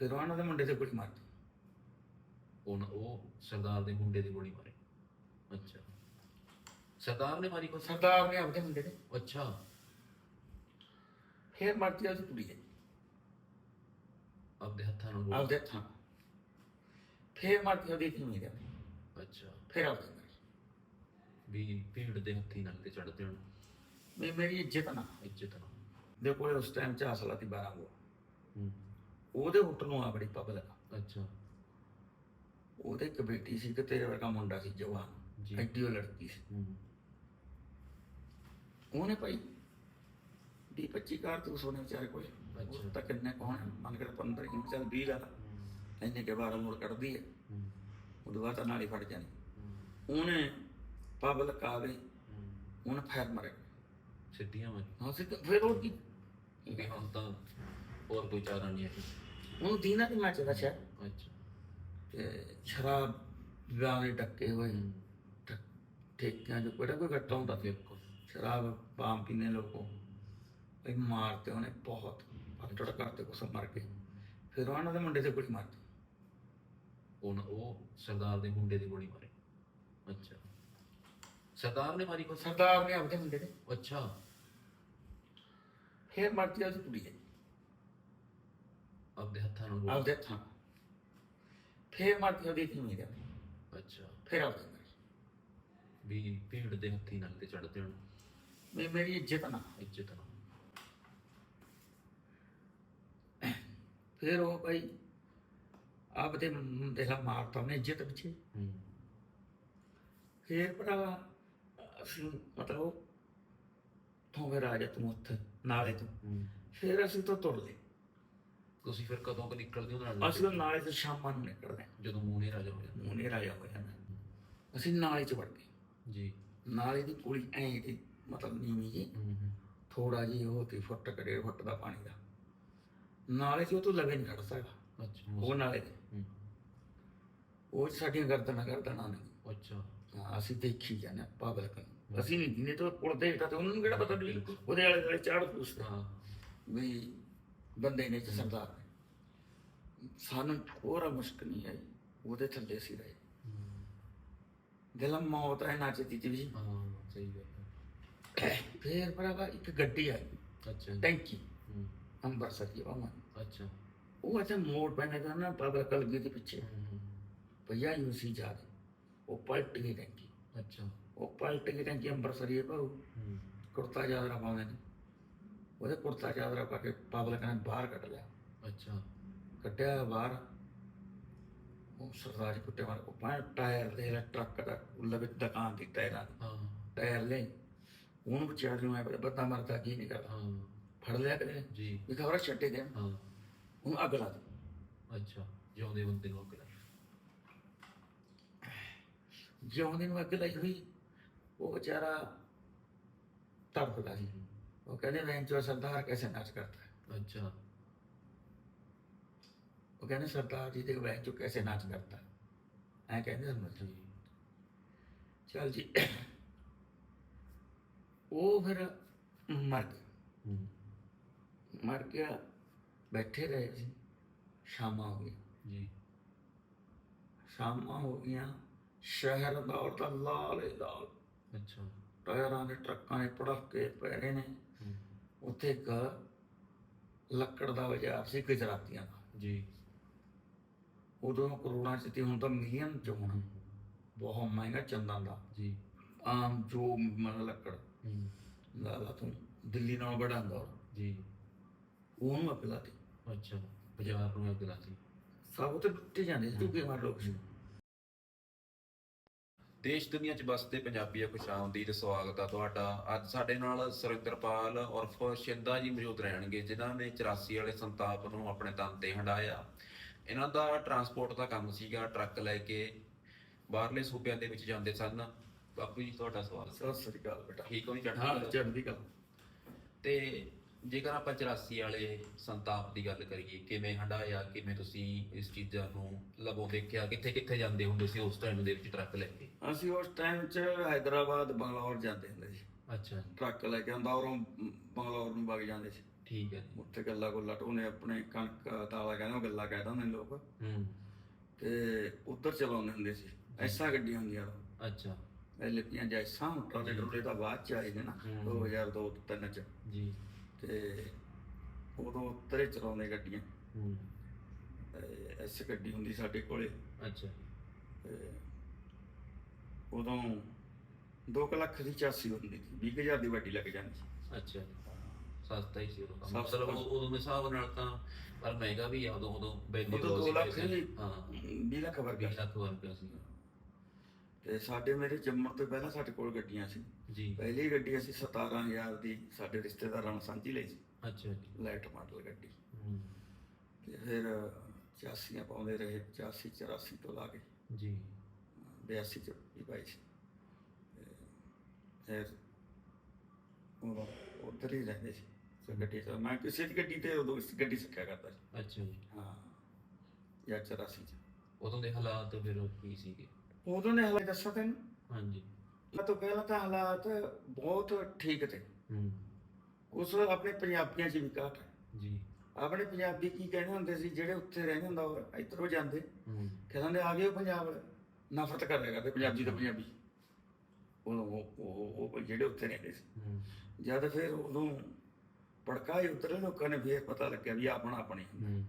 ਫਿਰ ਉਹਨਾਂ ਦੇ ਮੁੰਡੇ ਤੇ ਗੋਲੀ ਮਾਰਤੀ ਉਹ ਉਹ ਸਰਦਾਰ ਦੇ ਮੁੰਡੇ ਦੀ ਗੋਲੀ ਮਾਰੀ। ਅੱਛਾ। ਸਰਦਾਰ ਨੇ ਮਾਰੀ ਕੋ ਸਰਦਾਰ ਨੇ ਆਪਦੇ ਮੁੰਡੇ ਤੇ। ਅੱਛਾ। ਫਿਰ ਮਾਰਤੀ ਉਹਦੀ ਕੁੜੀ ਦੇ ਆਪਦੇ ਹੱਥਾਂ ਨਾਲ ਆਪਦੇ ਹੱਥਾਂ ਫਿਰ ਮਾਰਤੀ ਉਹਦੀ ਧੀ ਦੇ ਅੱਛਾ। ਫਿਰ ਆਪਦੇ। ਵੀ ਭੀੜ ਦੇ ਹੱਥੀ ਨਾਲ ਤੇ ਚੜਦੇ ਵੀ ਮੇਰੀ ਇੱਜ਼ਤ ਨਾ। ਇੱਜ਼ਤ ਨਾਲ ਦੇ ਕੋਲੇ ਉਸ ਟਾਈਮ ਚ ਅਸਲਾ ਦੀ 12 ਬੋ ਹੂੰ। ਉਹਦੇ ਹੋਟਲ ਨੂੰ ਆ ਬੜੀ ਪਬਲਿਕ ਅੱਛਾ। ਉਹਦੇ ਇੱਕ ਬੇਟੀ ਸੀ ਕਿ ਤੇਰੇ ਵਰਗਾ ਮੁੰਡਾ ਸੀ ਜਵਾਨ। ਐਡੀ ਉਹ ਲੜਕੀ ਸੀ। ਉਹਨੇ ਭਾਈ ਦੀ 25 ਕਾਰ ਤੂੰ ਸੋਨੇ ਵਿਚਾਰੇ ਕੋਲ। ਅੱਛਾ। ਤਾਂ ਕਿੰਨੇ ਕੌਣ ਮਨ ਕਰ 15 ਹੀ ਚੱਲ 20 ਲਾ। ਇੰਨੇ ਕੇ ਬਾਅਦ ਮੋੜ ਕੱਢਦੀ ਹੈ। ਉਦੋਂ ਬਾਅਦ ਤਾਂ ਨਾਲ ਹੀ ਫੜ ਜਾਣੀ। ਉਹਨੇ ਪਬਲਿਕ ਆ ਗਈ। ਉਹਨੇ ਫੈਰ ਮਾਰੇ। ਸਿੱਧੀਆਂ ਮਾਰੀ ਹਾਂ ਸਿੱਧਾ ਫਿਰ ਉਹ ਕੀ? ਵੀ ਹੁਣ ਤਾਂ ਹੋਰ ਕੋਈ ਚਾਰਾ ਨਹੀਂ ਹੈ ਉਹਨੂੰ ਦੀਨਾ ਨਹੀਂ ਮੈਂ ਚਦਾ ਸ਼ਾਇਦ ਅੱਛਾ। ਤੇ ਸ਼ਰਾਬ ਵਿਆਹ ਦੇ ਡੱਕੇ ਹੋਏ ਠ- ਠੇਕਿਆਂ ਚ ਕਿਹੜਾ ਕੋਈ ਘੱਟਾ ਹੁੰਦਾ ਬਿਲਕੁਲ ਸ਼ਰਾਬ ਪਾਮ ਪੀਨੇ ਲੋਕੋ। ਇਹ ਮਾਰਤੇ ਉਹਨੇ ਬਹੁਤ। ਫਟੜ ਕਰਤੇ ਕੁਛ ਮਰ ਕੇ ਫਿਰ ਉਹਨਾਂ ਦੇ ਮੁੰਡੇ ਤੇ ਗੋਲੀ ਮਾਰਤੀ। ਉਹ ਉਹ ਸਰਦਾਰ ਦੇ ਮੁੰਡੇ ਦੀ ਗੋਲੀ ਮਾਰੀ। ਅੱਛਾ। ਸਰਦਾਰ ਨੇ ਮਾਰੀ ਕੋ ਸਰਦਾਰ ਨੇ ਆਪਦੇ ਮੁੰਡੇ ਤੇ। ਅੱਛਾ। ਫਿਰ ਮਾਰਤੀ ਉਹਦੀ ਕੁੜੀ ਦੇ ਆਪਦੇ ਹੱਥਾਂ ਨਾਲ ਗੋਲੀ- ਆਪਦੇ ਹੱਥਾਂ ਫਿਰ ਉਹਦੀ ਧੀ ਦੇ ਅੱਛਾ। ਫਿਰ ਆਪਦੇ ਨਾਲ ਵੀ ਭੀੜ ਦੇ ਹੱਥੀ ਨਾਲ ਤੇ ਚੜਦੇ ਹਨ ਵੀ ਮੇਰੀ ਇੱਜ਼ਤ ਨਾ ਇੱਜ਼ਤ ਨਾਲ ਫਿਰ ਉਹ ਭਾਈ ਆਪਦੇ ਮੁੰਡੇ ਦਾ ਮਾਰਤਾ ਉਹਨੇ ਇੱਜ਼ਤ ਪਿੱਛੇ। ਹੂੰ। ਫਿਰ ਭਰਾਵਾ ਅਸੀਂ ਮਤਲਬ ਤੋਂ ਫਿਰ ਆ ਜਾ ਤੂੰ ਉੱਥੇ ਨਾਲੇ ਤੋਂ। ਹੂੰ। ਫਿਰ ਅਸੀਂ ਤੋਂ ਤੁਰ ਲਏ। ਤੁਸੀਂ ਫਿਰ ਕਦੋਂ ਕ ਨਿਕਲਦੇ ਹੋ ਨਾਲ ਅਸੀਂ ਤਾਂ ਨਾਲੇ ਤੋਂ ਸ਼ਾਮਾਂ ਨੂੰ ਨਿਕਲਦੇ ਹਾਂ। ਜਦੋਂ ਮੂੰਹ ਨਹੀਂ ਰਾਜਾ ਹੋ ਜਾਂਦਾ। ਮੂੰਹ ਨਹੀਂ ਰਾਜਾ ਹੋ ਜਾਂਦਾ। ਅਸੀਂ ਨਾਲੇ ਚ ਵੜ ਗਏ ਜੀ। ਨਾਲੇ ਦੀ ਕੁੜੀ ਐਂ ਦੀ ਮਤਲਬ ਨੀਵੀਂ ਜੀ ਹੂੰ ਹੂੰ। ਥੋੜਾ ਜੀ ਉਹ ਤੇ ਫੁੱਟ ਕਰੇ ਫੁੱਟ ਦਾ ਪਾਣੀ ਦਾ। ਨਾਲੇ ਚ ਉਹ ਤੋਂ ਲਵੇ ਨਹੀਂ ਸਕਦਾ। ਅੱਛਾ। ਉਹ ਨਾਲੇ ਦੇ ਹੂੰ। ਉਹ 'ਚ ਸਾਡੀਆਂ ਗਰਦਨਾਂ ਗਰਦਨਾਂ ਨਹੀਂ ਅੱਛਾ। ਹਾਂ, ਅਸੀਂ ਦੇਖੀ ਜਾਂਦੇ ਪਾਬਲਕ ਨੂੰ। ਅਸੀਂ ਨਹੀਂ ਦਿਨੇ ਤੋਂ ਪੁਰ ਦੇਖਦਾ ਤੇ ਉਹਨਾਂ ਨੂੰ ਕਿਹੜਾ ਪਤਾ ਵੀ ਉਹਦੇ ਵਾਲੇ ਵਾਲੇ ਚਾੜ ਪੁੱਛਦਾ ਹਾਂ। ਵੀ ਬੰਦੇ ਨੇ ਚ ਸਰਦਾਰ ਨੇ। ਸਾਨੂੰ ਥੋੜਾ ਮੁਸ਼ਕ ਨਹੀਂ ਆਈ ਉਹਦੇ ਥੱਲੇ ਸੀ ਰਹੇ। ਹੂੰ। ਦਿਲ ਮੌਤ ਹੈ ਨੱਚਦੀ ਜੀ ਵੀ। ਹਾਂ ਸਹੀ ਗੱਲ ਹੈ। ਫੇਰ ਭਰਾਵਾ ਇੱਕ ਗੱਡੀ ਆਈ। ਅੱਛਾ। ਜੀ। ਟੈਂਕੀ। ਹੂੰ। ਅੰਬਰਸਰ ਦੀ ਬਾਮਾ ਅੱਛਾ। ਉਹ ਅੱਛਾ ਮੋੜ ਪੈਣੇ ਦਾ ਨਾ ਪਾਬਲਕ ਲਗੀ ਦੇ ਪਿੱਛੇ। ਭਈਆ ਯੂ ਸੀ ਜਾ ਉਹ ਪਲਟ ਗਈ ਟੈਂਕੀ। ਅੱਛਾ। ਉਹ ਪਲਟ ਗਈ ਟੈਂਕੀ ਅੰਬਰਸਰ ਹੀ। ਭਾਉ ਕੁੜਤਾ ਚਾਦਰਾ ਪਾਉਂਦੇ ਨੇ। ਉਹਦੇ ਕੁੜਤਾ ਚਾਦਰਾ ਪਾ ਕੇ ਪਬਲਿਕ ਨੇ ਬਾਹਰ ਕੱਢ ਲਿਆ। ਅੱਛਾ। ਕੱਢਿਆ ਬਾਹਰ। ਉਹ ਸਰਦਾਰ ਜੀ ਕੁੱਟੇ ਮਾਰ। ਪਾਣ ਟਾਇਰ ਦੇ ਲੈ ਟਰੱਕ ਦਾ ਉੱਲੇ ਵਿੱਚ ਦੁਕਾਨ ਦੀ ਟਾਇਰਾਂ ਹਾਂ। ਟਾਇਰ ਲੈ ਉਹਨੂੰ ਵਿਚਾਰ ਨੂੰ ਆਇਆ ਬੱਤਾ ਮਰਦਾ ਕੀ ਨਹੀਂ ਕਰਦਾ? ਹਾਂ। ਫੜ ਲਿਆ ਕਰੇ ਜੀ। ਵੀ ਖਬਰ ਛੱਡੇ ਦੇ ਹਾਂ। ਉਹਨੂੰ ਅੱਗ ਲਾ ਦੇ ਅੱਛਾ। ਜਿਉਂਦੇ ਬੰਦੇ ਨੂੰ ਅਕਲ ਜਿਉਂਦੇ ਨੂੰ ਅੱਗ ਲਾਈ ਹੋਈ ਉਹ ਵਿਚਾਰਾ ਤੜਫਦਾ ਸੀ। ਉਹ ਕਹਿੰਦੇ ਮੈਂ ਜੋ ਸਰਦਾਰ ਕੈਸੇ ਨਾਚ ਕਰਤਾ ਹੈ ਅੱਛਾ वो कहने सरदार जी देखो बहन जो कैसे नाच करता है ऐ कहने समझ ਜੀ चल जी वो फिर मर गया ਹੂੰ मर गया बैठे रहे जी शामा हो गई ਜੀ शामा हो गई शहर दौड़ता लाल ही लाल ਅੱਛਾ ਟਾਇਰਾਂ ਦੇ ਟਰੱਕਾਂ ਦੇ ਪੜਾਕੇ ਪੈ ਰਹੇ ਨੇ ਹੂੰ ਉੱਥੇ ਇੱਕ ਲੱਕੜ ਦਾ ਬਾਜ਼ਾਰ ਸੀ ਗੁਜਰਾਤੀਆਂ ਦਾ। ਜੀ। ਉਦੋਂ ਕਰੋੜਾਂ ਚ ਤੇ ਹੁਣ ਤਾਂ ਮਿਲੀਅਨ ਚ ਹੋਣਾ। ਬਹੁਤ ਮਹਿੰਗਾ ਚੰਦਨ ਦਾ। ਜੀ। ਆਮ ਜੋ ਮਨ ਲੱਕੜ। ਲਾ ਲਾ ਤੂੰ ਦਿੱਲੀ ਨਾਲ ਬੜਾ ਉਹ। ਜੀ। ਉਹਨੂੰ ਅੱਗ ਲਾਤੀ ਅੱਛਾ ਬਾਜ਼ਾਰ ਨੂੰ ਅੱਗ ਲਾਤੀ ਸਭ ਤੇ ਟੁੱਟੇ ਜਾਂਦੇ ਸੀ ਝੁੱਗੇ ਮਾਰ ਲੋਕ ਸੀ। ਦੇਸ਼ ਦੁਨੀਆ 'ਚ ਵਸਦੇ ਪੰਜਾਬੀਆਂ ਖੁਸ਼ ਆਮਦੀਦ ਸਵਾਗਤ ਆ ਤੁਹਾਡਾ। ਅੱਜ ਸਾਡੇ ਨਾਲ ਸੁਰਿੰਦਰਪਾਲ ਉਰਫ ਸ਼ਿੰਦਾ ਜੀ ਮੌਜੂਦ ਰਹਿਣਗੇ ਜਿਨ੍ਹਾਂ ਨੇ 84 ਵਾਲੇ ਸੰਤਾਪ ਨੂੰ ਆਪਣੇ ਦਮ ਤੇ ਹੰਡਾਇਆ ਇਹਨਾਂ ਦਾ ਟਰਾਂਸਪੋਰਟ ਦਾ ਕੰਮ ਸੀਗਾ ਟਰੱਕ ਲੈ ਕੇ ਬਾਹਰਲੇ ਸੂਬਿਆਂ ਦੇ ਵਿੱਚ ਜਾਂਦੇ ਸਨ। ਬਾਪੂ ਜੀ ਤੁਹਾਡਾ ਸਵਾਗਤ ਸਤਿ ਸ੍ਰੀ ਅਕਾਲ ਬੇਟਾ। ਠੀਕ ਹੋ ਜੀ ਚੜ੍ਹਦੀ ਕਲਾ। ਤੇ ਜੇਕਰ ਆਪਾਂ 84 ਵਾਲੇ ਸੰਤਾਪ ਦੀ ਗੱਲ ਕਰੀਏ ਕਿਵੇਂ ਹੰਡਾਇਆ ਕਿਵੇਂ ਤੁਸੀਂ ਇਸ ਚੀਜ਼ਾਂ ਨੂੰ ਲਗੋ ਦੇਖਿਆ ਕਿੱਥੇ ਕਿੱਥੇ ਜਾਂਦੇ ਹੁੰਦੇ ਸੀ ਉਸ ਟਾਈਮ ਦੇ ਵਿੱਚ ਟਰੱਕ ਲੈ ਕੇ? ਅਸੀਂ ਉਸ ਟਾਈਮ 'ਚ ਹైదరాబాద్ ਬੰਗਲੌਰ ਜਾਂਦੇ ਹੁੰਦੇ ਸੀ। ਅੱਛਾ। ਟਰੱਕ ਲੈ ਕੇ ਆਂਦਾ ਉਰੋਂ ਬੰਗਲੌਰ ਨੂੰ ਵਗ ਜਾਂਦੇ ਸੀ। ਠੀਕ ਹੈ। ਉੱਥੇ ਗੱਲਾਂ ਕੋ ਲਟੋਨੇ ਆਪਣੇ ਕਣਕ ਤਾਲਾ ਕਹਿੰਦੇ ਉਹ ਗੱਲਾਂ ਕਹਿਦਾ ਹੁੰਦੇ ਲੋਕ। ਹੂੰ। ਤੇ ਉੱਧਰ ਚਲਾਉਂਦੇ ਹੁੰਦੇ ਸੀ। ਐਸਾ ਗੱਡੀਆਂ ਹੁੰਦੀਆਂ ਅੱਛਾ। ਪਹਿਲੇ ਪੀਆਂ ਜੈਸਾ ਟਰਾਲੇ ਟਰੋਲੇ ਤਾਂ ਬਾਅਦ ਚ ਆਏ ਨੇ ਨਾ 2002 ਤਿੰਨ ਚ। ਜੀ। ਤੇ ਉਦੋਂ ਉੱਤਰੇ ਚਲਾਉਂਦੇ ਗੱਡੀਆਂ। ਹੂੰ। ਤੇ ਐਸ ਗੱਡੀ ਹੁੰਦੀ ਸਾਡੇ ਕੋਲੇ। ਅੱਛਾ। ਤੇ ਉਦੋਂ 2 ਲੱਖ ਦੀ ਚਾਸੀ ਹੁੰਦੀ ਸੀ 20000 ਦੀ ਵੱਡੀ ਲੱਗ ਜਾਂਦੀ ਸੀ। ਅੱਛਾ। ਸਸਤਾ ਹੀ ਸੀ ਉਦੋਂ ਕੰਮ। ਸਸਤਾ ਮਤਲਬ। ਉਹ- ਉਦੋਂ ਦੇ ਹਿਸਾਬ ਨਾਲ ਤਾਂ ਪਰ ਮਹਿੰਗਾ ਵੀ ਆ ਉਦੋਂ ਉਦੋਂ ਬੈਲੀ ਉਦੋਂ ਦੋ ਲੱਖ ਦੀ ਹਾਂ। 20 ਲੱਖ ਵਰਗਾ। 20 ਲੱਖ ਵਰਗਾ ਸੀ। ਤੇ ਸਾਡੇ ਮੇਰੇ ਜੰਮਣ ਤੋਂ ਪਹਿਲਾਂ ਸਾਡੇ ਕੋਲ ਗੱਡੀਆਂ ਸੀ। ਜੀ। ਪਹਿਲੀ ਗੱਡੀ ਅਸੀਂ 17000 ਦੀ ਸਾਡੇ ਰਿਸ਼ਤੇਦਾਰਾਂ ਨੂੰ ਸਾਂਝੀ ਲਈ ਸੀ। ਅੱਛਾ ਜੀ। ਲਾਈਟ ਮਾਡਲ ਗੱਡੀ। ਤੇ ਫਿਰ 84 ਪਾਉਂਦੇ ਰਹੇ 85 84 ਤੋਂ ਲਾ ਕੇ। ਜੀ। 82 ਚ ਵੀ ਪਾਈ ਸੀ। ਤੇ ਫਿਰ ਉਹ ਉੱਧਰ ਹੀ ਰਹਿੰਦੇ ਸੀ। ਤੇ ਗੱਡੀ ਚ ਮੈਂ ਕਿਸੇ ਦੀ ਗੱਡੀ ਤੇ ਉਦੋਂ ਇਸ ਗੱਡੀ ਸਿੱਖਿਆ ਕਰਦਾ ਸੀ। ਅੱਛਾ ਜੀ। ਹਾਂ। ਜਾਂ 84 ਚ। ਉਦੋਂ ਦੇ ਹਾਲਾਤ ਫਿਰ ਕੀ ਸੀਗੇ? ਉਦੋਂ ਨੇ ਹਾਲੇ ਦੱਸਿਆ ਤੈਨੂੰ? ਹਾਂਜੀ। ਮੈਂ ਤਾਂ ਪਹਿਲਾਂ ਤਾਂ ਹਾਲਾਤ ਬਹੁਤ ਠੀਕ ਤੇ। ਹੂੰ। ਉਸ ਆਪਣੇ ਪੰਜਾਬੀਆਂ ਚ ਵੀ ਘਾਟ ਹੈ। ਜੀ। ਆਪਣੇ ਪੰਜਾਬੀ ਕੀ ਕਹਿੰਦੇ ਹੁੰਦੇ ਸੀ ਜਿਹੜੇ ਉੱਥੇ ਰਹਿੰਦੇ ਹੁੰਦਾ ਉਹ ਇੱਧਰੋਂ ਜਾਂਦੇ। ਹੂੰ। ਕਹਿੰਦੇ ਆ ਗਏ ਉਹ ਪੰਜਾਬ ਵਾਲੇ। ਨਫ਼ਰਤ ਕਰਦੇ ਕਰਦੇ ਪੰਜਾਬੀ ਤੋਂ ਪੰਜਾਬੀ। ਉਦੋਂ ਉਹ ਉਹ ਉਹ ਜਿਹੜੇ ਉੱਥੇ ਰਹਿੰਦੇ ਸੀ। ਹੂੰ। ਜਦ ਫਿਰ ਉਦੋਂ ਪੜਕਾਏ ਉਤਰੇ ਲੋਕਾਂ ਨੇ ਫੇਰ ਪਤਾ ਲੱਗਿਆ ਵੀ ਆਪਣਾ ਆਪਣੀ ਹੂੰ।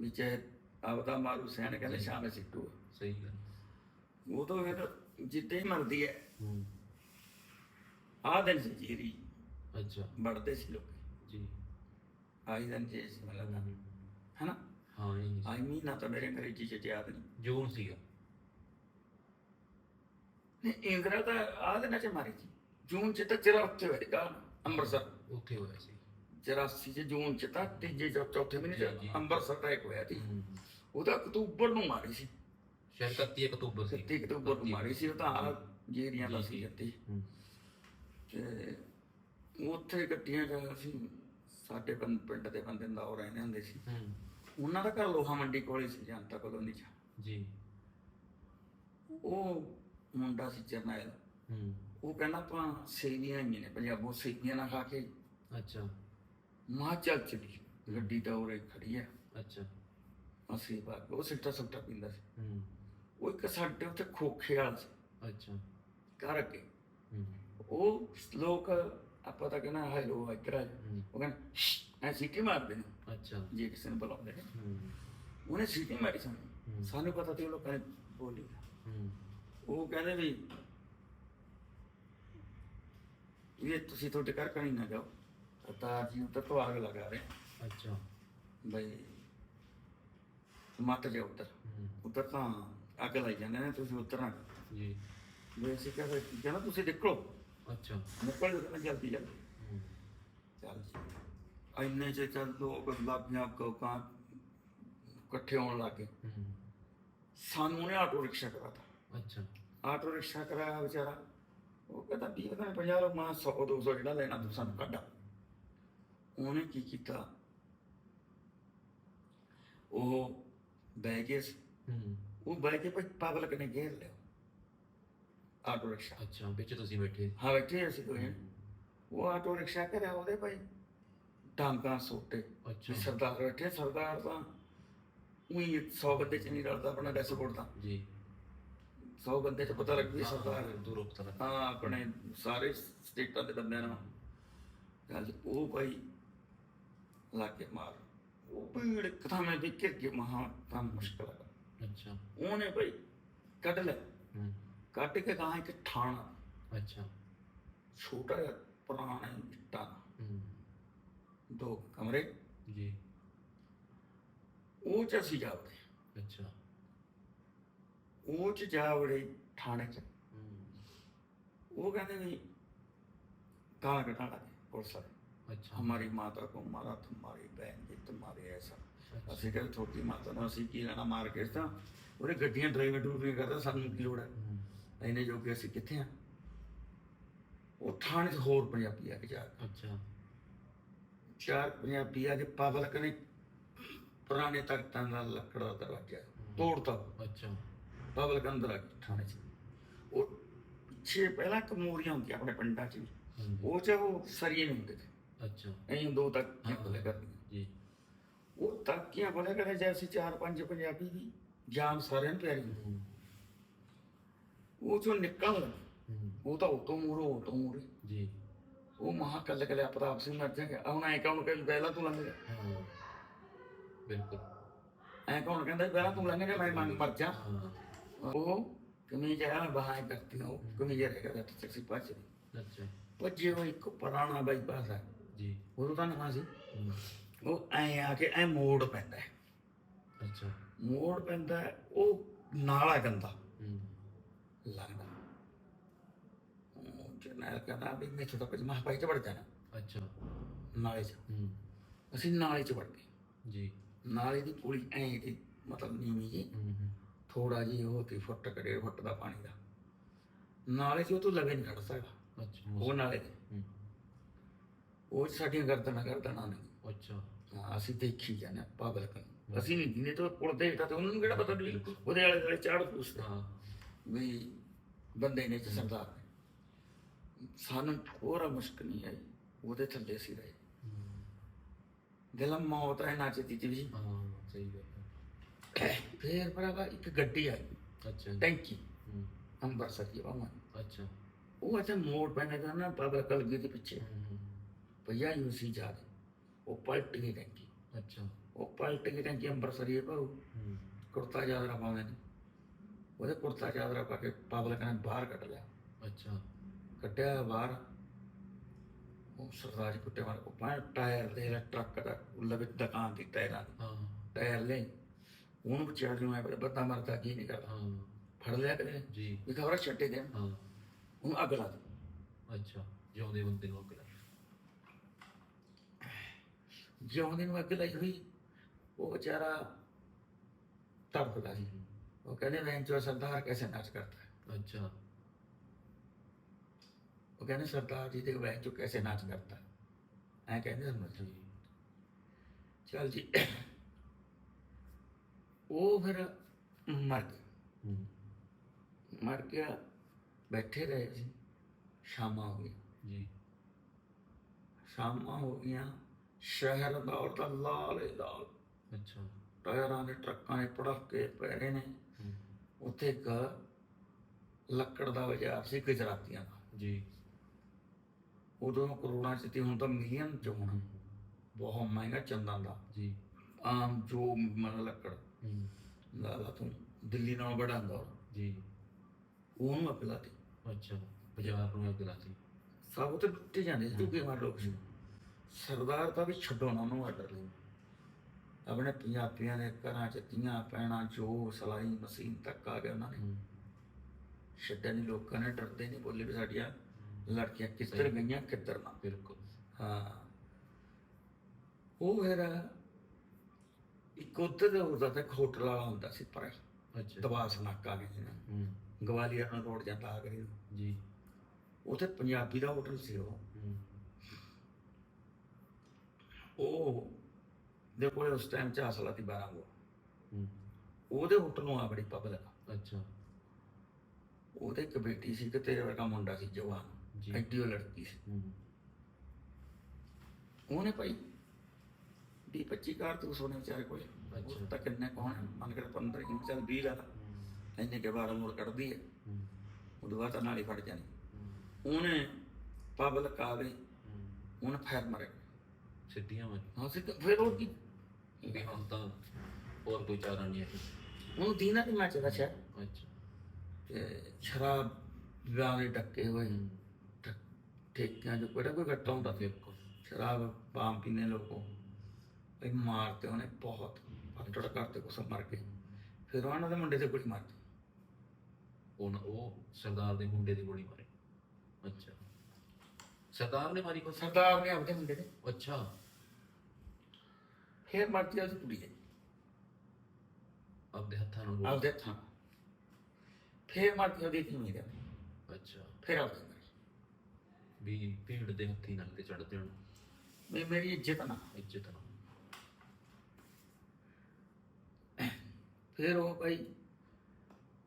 ਵੀ ਚਾਹੇ ਆਪਦਾ ਮਾਰੂ ਸੈਨ ਕਹਿੰਦੇ ਸ਼ਾਮੇ ਸਿੱਟੂ ਸਹੀ ਗੱਲ। ਉਹ ਤਾਂ ਫਿਰ ਜਿੱਤੇ ਹੀ ਮਰਦੀ ਹੈ। ਹੂੰ। ਆਹ ਦਿਨ ਸੀ ਜੀਰੀ। ਅੱਛਾ। ਵੜਦੇ ਸੀ ਲੋਕ। ਜੀ। ਆਹੀ ਦਿਨ ਜੇ ਹੂੰ। ਹਨਾ? ਹਾਂ ਇਹ ਆਈ ਮਹੀਨਾ ਤਾਂ ਮੇਰੇ ਅੰਗਰੇਜ਼ੀ ਚ ਯਾਦ ਨਹੀਂ। ਜੂਨ ਸੀਗਾ। ਨਹੀਂ, ਇੰਦਰਾ ਤਾਂ ਆਹ ਦਿਨਾਂ ਚ ਮਾਰੀ ਸੀ। ਜੂਨ ਚ ਤਾਂ ਚਿਹਰਾ ਉੱਥੇ ਹੋਏਗਾ ਅੰਮ੍ਰਿਤਸਰ। ਉੱਥੇ ਹੋਇਆ ਸੀ। 84 ਚ ਜੂਨ ਚ ਤਾਂ ਤੀਜੇ ਚੌ- ਚੌਥੇ ਮਹੀਨੇ ਜੀ, ਜੀ। ਚ ਅੰਮ੍ਰਿਤਸਰ ਅਟੈਕ ਹੋਇਆ ਸੀ। ਹੂੰ। ਉਹਦਾ ਅਕਤੂਬਰ ਨੂੰ ਮਾਰੀ ਸੀ। ਸ਼ਾਇਦ 31 ਅਕਤੂਬਰ ਸੀ। 31 ਅਕਤੂਬਰ ਨੂੰ ਮਾਰੀ ਸੀ ਉਹ ਤਾਂ ਆ ਜੇਰੀਆਂ ਦਾ ਜੀ, ਸੀ ਜੀ। ਜੱਤੀ ਹੂੰ। ਤੇ ਉੱਥੇ ਗੱਡੀਆਂ ਚ ਅਸੀਂ ਸਾਡੇ ਪਿੰਡ ਪਿੰਡ ਦੇ ਬੰਦੇ ਦਾ ਉਹ ਰਹਿੰਦੇ ਹੁੰਦੇ ਸੀ। ਹੂੰ। ਉਹਨਾਂ ਦਾ ਘਰ ਲੋਹਾ ਮੰਡੀ ਕੋਲੇ ਸੀ ਜਨਤਾ ਕਲੋਨੀ ਚ। ਜੀ। ਉਹ ਮੁੰਡਾ ਸੀ ਜਰਨੈਲ। ਹੂੰ। ਉਹ ਕਹਿੰਦਾ ਆਪਾਂ ਸੇਵੀਆਂ ਹੀ ਨੇ ਪੰਜਾਬੋਂ ਸੇਵੀਆਂ ਨਾ ਖਾ ਕੇ। ਅੱਛਾ। ਮਾਂ ਚੱਲ ਚਲੀ ਗੱਡੀ ਤਾਂ ਉਰੇ ਖੜੀ ਹੈ ਅੱਛਾ। ਅਸੀਂ ਬਾਅਦ ਉਹ ਸਿੱਟਾ ਸੁੱਟਾ ਪੀਂਦਾ ਸੀ। ਹੂੰ। ਉਹ ਇੱਕ ਸਾਡੇ ਉੱਥੇ ਖੋਖੇ ਵਾਲਾ ਸੀ। ਅੱਛਾ। ਘਰ ਅੱਗੇ। ਉਹ ਲੋਕ ਆਪਾਂ ਤਾਂ ਕਹਿੰਦਾ ਹੈਲੋ। ਹੂੰ। ਉਹ ਕਹਿੰਦਾ ਐ ਸੀਟੀ ਮਾਰਦੇ ਨੇ। ਅੱਛਾ। ਜੇ ਕਿਸੇ ਨੂੰ ਬੁਲਾਉਂਦੇ ਨੇ। ਉਹਨੇ ਸੀਟੀ ਮਾਰੀ ਸਾਨੂੰ। ਸਾਨੂੰ ਪਤਾ ਤੇ ਉਹ ਲੋਕਾਂ ਨੇ ਬੋਲੀ ਉਹ ਕਹਿੰਦੇ ਵੀ ਇਹ ਤੁਸੀਂ ਤੁਹਾਡੇ ਘਰ ਕਣੀ ਨਾ ਜਾਓ। ਉਤਾਰ ਜੀ ਉੱਤਰ ਤੋਂ ਆਗ ਲਗਾ ਰਹੇ ਅੱਛਾ। ਬਈ ਮਤ ਜਾਓ ਉੱਧਰ। ਉੱਧਰ ਤਾਂ ਅੱਗ ਲਾਈ ਜਾਂਦੇ ਨੇ ਤੁਸੀਂ ਉੱਧਰ ਨਾ ਜੀ। ਵੀ ਅਸੀਂ ਕਹਿੰਦੇ ਕਹਿੰਦਾ ਤੁਸੀਂ ਨਿਕਲੋ ਅੱਛਾ। ਨਿਕਲ ਜਾਓ ਕਹਿੰਦਾ ਜਲਦੀ ਜਲਦੀ। ਚੱਲ ਜੀ। ਇੰਨੇ ਚ ਚੱਲ ਲੋਕ ਲੱਭੀਆਂ ਕੋਕਾਂ ਇਕੱਠੇ ਹੋਣ ਲੱਗੇ ਸਾਨੂੰ ਉਹਨੇ ਆਟੋ ਰਿਕਸ਼ਾ ਕਰਾਤਾ। ਅੱਛਾ। ਆਟੋ ਰਿਕਸ਼ਾ ਕਰਾਇਆ ਵਿਚਾਰਾ। ਉਹ ਕਹਿੰਦਾ ਵੀ ਕਹਿੰਦਾ 50 ਲੋਕ ਮੈਂ 100 200 ਜਿਹੜਾ ਲੈਣਾ ਤੂੰ ਸਾਨੂੰ ਕੱਢ। ਉਹਨੇ ਕੀ ਕੀਤਾ? ਉਹ ਬਹਿ ਗਿਆ ਸੀ ਹੂੰ। ਉਹ ਬਹਿ ਕੇ ਪਬਲਿਕ ਨੇ ਘੇਰ ਲਿਆ। ਆਟੋ ਰਿਕਸ਼ਾ ਅੱਛਾ ਵਿੱਚ ਤੁਸੀਂ ਬੈਠੇ। ਹਾਂ ਬੈਠੇ ਅਸੀਂ ਦੋਵੇਂ ਉਹ ਆਟੋ ਰਿਕਸ਼ਾ ਕਰਿਆ ਉਹਦੇ ਭਾਈ। ਡਾਂਗਾ ਸੋਟੇ। ਅੱਛਾ। ਵੀ ਸਰਦਾਰ ਬੈਠੇ ਸਰਦਾਰ ਤਾਂ ਉਹੀ 100 ਬੰਦੇ ਚ ਨਹੀਂ ਰਲਦਾ ਆਪਣਾ ਡੈਸ਼ਬੋਰਡ ਤਾਂ। ਜੀ। 100 ਬੰਦੇ ਚ ਪਤਾ ਲੱਗ ਵੀ ਸਰਦਾਰ। ਦੂਰ ਉਤਰ ਹਾਂ ਆਪਣੇ ਸਾਰੇ ਸਟੇਟਾਂ ਦੇ ਬੰਦਿਆਂ ਨਾਲ। ਗੱਲ ਉਹ ਭਾਈ ਲਾ ਕੇ ਮਾਰ। ਉਹ ਭੀੜ ਇੱਕਦਮ ਮੈਂ ਵਿਕਰ ਕੇ ਮਹਾ ਤਾਂ ਮੁਸ਼ਕਲ ਹੈ ਅੱਛਾ ਉਹਨੇ ਭਾਈ ਕੱਢ ਲਿਆ ਹੂੰ ਕੱਢ ਕੇ ਗਾਂ ਇੱਕ ਠਾਣਾ ਅੱਛਾ ਛੋਟਾ ਜਿਹਾ ਪੁਰਾਣਾ ਇੱਟਾਂ ਦਾ, ਹੂੰ ਦੋ ਕਮਰੇ ਜੀ ਉਹ ਚ ਅਸੀਂ ਜਾਵੜੇ ਅੱਛਾ ਉਹ ਚ ਜਾਵੜੇ ਥਾਣੇ ਚ ਹੂੰ वो कहते नहीं गाना कटा लगे पुलिस वाले ਅੱਛਾ हमारी माता को मारा तुम्हारी बहन जी तुम्हारे ऐसा ਅੱਛਾ ਅਸੀਂ ਕਹਿੰਦੇ ਛੋਟੀ ਮਾਤਾ ਨੂੰ ਅਸੀਂ ਕੀ ਲੈਣਾ ਮਾਰ ਕੇ ਤਾਂ ਉਹਦੇ ਗੱਡੀਆਂ ਡਰਾਈਵਰ ਡਰੂਵਰ ਕਰਦਾ ਸਾਨੂੰ ਕੀ ਲੋੜ ਹੈ? ਹੂੰ। ਇੰਨੇ ਜੋਗੇ ਅਸੀਂ ਕਿੱਥੇ ਆ? ਉਹ ਥਾਣੇ 'ਚ ਹੋਰ ਪੰਜਾਬੀ ਆ ਕੇ ਜਾ ਕੇ। ਅੱਛਾ। ਚਾਰ ਪੰਜਾਬੀ ਆ ਕੇ ਪਬਲਿਕ ਨੇ ਪੁਰਾਣੇ ਤਖਤਾਂ ਦਾ ਲੱਕੜ ਦਾ ਦਰਵਾਜ਼ਾ ਤੋੜਤਾ। ਅੱਛਾ। ਪਬਲਿਕ ਅੰਦਰ ਆ ਗਈ ਥਾਣੇ 'ਚ। ਉਹ ਪਿੱਛੇ ਪਹਿਲਾਂ ਕਮੋਰੀਆਂ ਹੁੰਦੀਆਂ ਆਪਣੇ ਪਿੰਡਾਂ 'ਚ ਉਹ ਚ ਉਹ ਸਰੀਏ ਨਹੀਂ ਹੁੰਦੇ ਅੱਛਾ। ਐਂ ਦੋ ਤੱਕ ਜੀ। ਉਹ ਤਾਕੀਆਂ ਬੋਲੇ ਕਰੇ ਜੈਸੀ ਚਾਰ ਪੰਜ ਪੰਜਾਬੀ ਦੀ ਜਾਨ ਸਾਰਿਆਂ ਨੂੰ ਪਿਆਰੀ ਹੂੰ ਉਹ ਚੋਂ ਨਿਕਲ ਹੂੰ। ਉਹ ਤਾਂ ਉਤੋਂ ਮੂਰੋ ਉਤੋਂ ਮੂਰੇ ਜੀ। ਉਹ ਮਹਾ ਕੱਲ ਕੱਲੇ ਆਪਦਾ ਆਪਸੀ ਮਰ ਜਾਏਗਾ ਹੁਣ ਐ ਕੌਣ ਕਹਿੰਦਾ ਪਹਿਲਾਂ ਤੂੰ ਲੰਘ ਜਾ। ਹਾਂ। ਬਿਲਕੁਲ। ਐ ਕੌਣ ਕਹਿੰਦਾ ਪਹਿਲਾਂ ਤੂੰ ਲੰਘ ਜਾ ਮੈਂ ਮੰਨ ਮਰ ਜਾ। ਹਾਂ। ਉਹ ਕਮੀ ਜਾ ਬਹਾਏ ਕਰਤੀ ਉਹ ਕਮੀ ਜਾ ਰਹੇਗਾ ਤੇ ਸਿੱਖੀ ਪਾਛੇ ਅੱਛਾ। ਭੱਜੇ ਉਹ ਇੱਕ ਪੁਰਾਣਾ ਬਾਈ ਪਾਸਾ ਜੀ। ਉਦੋਂ ਤਾਂ ਨਵਾਂ ਸੀ। ਹੂੰ। ਉਹ ਐ ਆ ਕੇ ਐ ਮੋੜ ਪੈਂਦਾ ਹੈ। ਅੱਛਾ। ਮੋੜ ਪੈਂਦਾ ਹੈ, ਉਹ ਨਾਲਾ ਗੰਦਾ। ਹੂੰ। ਲੱਗਦਾ। ਉਹ ਜਰਨੈਲ ਕਹਿੰਦਾ ਵੀ ਮੈਂ ਛੋਟਾ ਕੁਝ ਮਾਹ ਪਾਈ ਚ ਵੜ ਜਾਣਾ। ਅੱਛਾ। ਨਾਲੇ ਚ। ਹੂੰ। ਅਸੀਂ ਨਾਲੇ ਚ ਵੜ ਗਏ। ਜੀ। ਨਾਲੇ ਦੀ ਪੁਲੀ ਐ ਦੀ ਮਤਲਬ ਨੀਵੀਂ ਜੀ। ਹੂੰ ਹੂੰ। ਥੋੜਾ ਜੀ ਉਹ ਤੇ ਫੁੱਟ ਕਰੇ ਫੁੱਟ ਦਾ ਪਾਣੀ ਦਾ। ਨਾਲੇ ਚ ਉਹ ਤੋਂ ਲਵੇ ਨਹੀਂ ਖੜ ਸਕਦਾ। ਅੱਛਾ ਉਹ ਨਾਲੇ ਦੇ। ਹੂੰ। ਉਹ 'ਚ ਸਾਡੀਆਂ ਗਰਦਨਾਂ ਗਰਦਨਾਂ ਨੇ। ਅੱਛਾ। ਹਾਂ ਅਸੀਂ ਦੇਖੀ ਜਾਂਦੇ ਪਬਲਿਕ ਨੂੰ। ਅਸੀਂ ਨਹੀਂ ਦਿਨੇ ਤੋਂ ਪੁਲ ਦੇਖਦਾ ਤੇ ਉਹਨਾਂ ਨੂੰ ਕਿਹੜਾ ਪਤਾ ਵੀ ਉਹਦੇ ਆਲੇ ਦੁਆਲੇ ਚਾੜ ਪੁੱਛਦਾ ਹਾਂ। ਵੀ ਬੰਦੇ ਨੇ ਚ ਸਰਦਾਰ ਨੇ। ਸਾਨੂੰ ਥੋੜਾ ਮੁਸ਼ਕਲ ਨਹੀਂ ਆਈ ਉਹਦੇ ਥੱਲੇ ਸੀ ਰਹੇ। ਦਿਲ ਮੌਤ ਹੈ ਨੱਚਦੀ ਤੀ ਵੀ। ਹਾਂ ਸਹੀ ਗੱਲ ਫੇਰ ਭਰਾਵਾ ਇੱਕ ਗੱਡੀ ਆਈ। ਅੱਛਾ। ਜੀ। ਟੈਂਕੀ। ਹੂੰ। ਅੰਬਰਸਰ ਦੀ ਬਾਵਾਂ ਅੱਛਾ। ਉਹ ਅੱਛਾ ਮੋੜ ਪੈਣਾ ਦਾ ਨਾ ਪਬਲਿਕ ਕਲਗੀ ਦੇ ਪਿੱਛੇ। ਭਈਆ ਯੂ ਸੀ ਜਾ ਰਹੇ। ਉਹ ਪਲਟ ਗਈ ਟੈਂਕੀ ਅੱਛਾ। ਉਹ ਪਲਟ ਗਈ ਟੈਂਕੀ ਅੰਬਰਸਰ ਹੀ ਭਾਉ ਹੂੰ। ਕੁੜਤਾ ਚਾਦਰਾ ਪਾਉਂਦੇ ਨੇ। ਉਹਦੇ ਕੁੜਤਾ ਚਾਦਰਾ ਪਾ ਕੇ ਪਬਲਿਕ ਨੇ ਬਾਹਰ ਕੱਢ ਲਿਆ। ਅੱਛਾ। ਕੱਢਿਆ ਬਾਹਰ। ਉਹ ਸਰਦਾਰ ਜੀ ਕੁੱਟੇ ਮਾਰ। ਉਹ ਪਾਣ ਟਾਇਰ ਦੇ ਲੈ ਟਰੱਕ ਦਾ ਉੱਲਾ ਵਿੱਚ ਦੁਕਾਨ ਦੀ ਟਾਇਰਾਂ ਹਾਂ। ਟਾਇਰ ਲੈ ਉਹਨੂੰ ਵਿਚਾਰ ਨੂੰ ਐ? ਬੰਦਾ ਮਰਦਾ ਕੀ ਨਹੀਂ ਕਰਦਾ? ਹਾਂ। ਫੜ ਲਿਆ ਕਦੇ ਜੀ। ਵੀ ਖਬਰ ਛੱਡੇ ਦੇ ਹਾਂ। ਉਹਨੂੰ ਅੱਗ ਲਾ ਅੱਛਾ। ਜਿਉਂਦੇ ਬੰਦੇ ਨੂੰ ਅਗਲਾ ਜਿਉਂਦੇ ਨੂੰ ਅੱਗ ਲਾਈ ਹੋਈ ਉਹ ਵਿਚਾਰਾ ਤੜਪਦਾ ਸੀ ਉਹ ਕਹਿੰਦੇ ਮੈਂ ਜੋ ਸਰਦਾਰ ਕੈਸੇ ਨਾਚ ਕਰਤਾ ਹੈ ਅੱਛਾ ਉਹ ਕਹਿੰਦੇ ਸਰਦਾਰ ਜੀ ਦੇ ਵੈਨ ਚੋ ਕੈਸੇ ਨਾਚ ਕਰਤਾ ਐ ਕਹਿੰਦੇ ਸਾਨੂੰ ਜੀ ਚਲ ਜੀ ਉਹ ਫਿਰ ਮਰ ਗਿਆ ਹੂੰ ਮਰ ਗਿਆ ਬੈਠੇ ਰਹੇ ਸੀ ਸ਼ਾਮਾਂ ਹੋ ਗਈਆਂ ਜੀ ਸ਼ਾਮਾਂ ਹੋ ਗਈਆਂ ਸ਼ਹਿਰ ਦਾ ਔਰ ਲਾਲ ਹੀ ਲਾਲ। ਅੱਛਾ। ਟਾਇਰਾਂ ਦੇ ਟਰੱਕਾਂ ਦੇ ਪੜਾਕੇ ਪੈ ਰਹੇ ਨੇ। ਉੱਥੇ ਇੱਕ ਲੱਕੜ ਦਾ ਬਾਜ਼ਾਰ ਸੀ ਗੁਜਰਾਤੀਆਂ ਦਾ। ਜੀ। ਉਦੋਂ ਕਰੋੜਾਂ ਚ ਤੇ ਹੁਣ ਤਾਂ ਮਿਲੀਅਨ ਚ ਹੋਣਾ। ਬਹੁਤ ਮਹਿੰਗਾ ਚੰਦਨ ਦਾ। ਜੀ। ਆਮ ਜੋ ਮਨ ਲੱਕੜ। ਲਾ ਲਾ ਤੂੰ ਦਿੱਲੀ ਨਾਲ ਬੜਾ ਹੁੰਦਾ ਉਹ। ਜੀ। ਉਹਨੂੰ ਅਪਲਾ ਤੇ ਅੱਛਾ ਬਾਜ਼ਾਰ ਨੂੰ ਅਗਲਾ ਸੀ ਸਭ ਉੱਤੇ ਟੁੱਟੇ ਜਾਂਦੇ ਝੁਕੇ ਮਾਰ ਲੋਕ ਸੀ। ਸਰਦਾਰ ਤਾਂ ਵੀ ਛੱਡੋ ਨਾ ਉਹਨੂੰ ਆਰਡਰ ਲਈ ਆਪਣੇ ਪੰਜਾਬੀਆਂ ਦੇ ਘਰਾਂ ਚ ਤੀਆਂ ਪੈਣਾ ਜੋ ਸਲਾਈ ਮਸ਼ੀਨ ਤੱਕ ਆ ਗਿਆ ਉਹਨਾਂ ਨੇ ਹੂੰ। ਛੱਡਣ ਦੀ ਲੋਕਾਂ ਨੇ ਡਰਦੇ ਨਹੀਂ ਬੋਲੇ ਵੀ ਸਾਡੀਆਂ ਲੜਕੀਆਂ ਕਿੱਧਰ ਗਈਆਂ ਕਿੱਧਰ ਨਾ। ਬਿਲਕੁਲ। ਹਾਂ। ਉਹ ਫਿਰ ਇੱਕ ਉੱਧਰ ਦਾ ਹੁੰਦਾ ਤਾਂ ਹੋਟਲ ਵਾਲਾ ਹੁੰਦਾ ਸੀ ਪਰ। ਅੱਛਾ। ਦਵਾਸ ਨਾਕਾ ਕਹਿੰਦੇ ਨੇ। ਹੂੰ। ਗਵਾਲੀਅਰ ਨੂੰ ਰੋਡ ਜਾਂਦਾ ਆ ਕਰੀ ਜੀ। ਉੱਥੇ ਪੰਜਾਬੀ ਦਾ ਹੋਟਲ ਸੀ ਉਹ ਹੂੰ ਉਹ ਦੇ ਕੋਲੇ ਉਸ ਟਾਈਮ ਚ ਅਸਲਾ ਦੀ ਬਾਰਾਂ ਉਹ ਹੂੰ। ਉਹਦੇ ਹੋਟਲ ਨੂੰ ਆ ਬੜੀ ਪਬਲਿਕ ਅੱਛਾ। ਉਹਦੇ ਇੱਕ ਬੇਟੀ ਸੀ ਕਿ ਤੇਰੇ ਵਰਗਾ ਮੁੰਡਾ ਸੀ ਜਵਾਨ। ਐਡੀ ਉਹ ਲੜਕੀ ਸੀ। ਹੂੰ। ਉਹਨੇ ਭਾਈ ਦੀ 25 ਕਾਰ ਤੂੰ ਸੋਨੇ ਵਿਚਾਰੇ ਕੋਲ? ਅੱਛਾ। ਉਹ ਤਾਂ ਕਿੰਨੇ ਕੌਣ ਮੰਨ ਕੇ 15 ਹੀ ਚੱਲ 20 ਲਾ ਲਾ। ਇੰਨੇ ਕੇ ਬਾਰਾਂ ਮੋੜ ਕੱਢਦੀ ਹੈ। ਹੂੰ। ਉਦੋਂ ਬਾਅਦ ਤਾਂ ਨਾਲ ਹੀ ਫੜ ਜਾਣੀ ਉਹਨੇ ਪਬਲਿਕ ਆ ਗਈ। ਉਹਨੇ ਫੈਰ ਮਾਰੇ ਸਿੱਧੀਆਂ ਮੈਂ ਹਾਂ ਸਿੱਧਾ ਫਿਰ ਉਹ ਕੀ? ਵੀ ਹੁਣ ਤਾਂ ਹੋਰ ਕੋਈ ਚਾਰਾ ਨਹੀਂ ਹੈ। ਉਹਨੂੰ ਦੀਨਾ ਨਹੀਂ ਮੱਚਦਾ ਸ਼ਾਇਦ ਅੱਛਾ। ਤੇ ਸ਼ਰਾਬ ਵਿਆਹ ਦੇ ਡੱਕੇ ਹੋਏ ਠ- ਠੇਕਿਆਂ ਚ ਕਿਹੜਾ ਕੋਈ ਘੱਟਾ ਹੁੰਦਾ? ਫਿਰ ਬਿਲਕੁਲ ਸ਼ਰਾਬ ਪਾਮ ਪੀਨੇ ਲੋਕੋ। ਇਹ ਮਾਰਤੇ ਉਹਨੇ ਬਹੁਤ ਫਟੜ ਕਰਤੇ ਕੁਛ ਮਰ ਕੇ ਫਿਰ ਉਹਨਾਂ ਦੇ ਮੁੰਡੇ ਤੇ ਗੋਲੀ ਮਾਰਤੀ ਉਹ ਉਹ ਸਰਦਾਰ ਦੇ ਮੁੰਡੇ ਦੀ ਗੋਲੀ ਮਾਰੀ। ਅੱਛਾ। ਸਰਦਾਰ ਨੇ ਮਾਰੀ ਕੋਈ ਸਰਦਾਰ ਨੇ ਆਪਦੇ ਮੁੰਡੇ ਦੇ ਅੱਛਾ। ਫਿਰ ਮਾਰਤੀ ਉਹਦੀ ਕੁੜੀ ਦੇ ਆਪਦੇ ਹੱਥਾਂ ਗੋਲੀ- ਆਪਦੇ ਥਾਂ ਫਿਰ ਮਾਰਤੀ ਉਹਦੀ ਧੀਮੀ ਦੇ ਅੱਛਾ। ਫਿਰ ਆਪਦੇ ਵੀ ਭੀੜ ਦੇ ਹੱਥੀ ਨਾਲ ਤੇ ਚੜਦੇ ਹੁਣ। ਵੀ ਮੇਰੀ ਇੱਜ਼ਤ ਨਾ। ਇੱਜ਼ਤ ਨਾਲ ਫਿਰ ਉਹ ਭਾਈ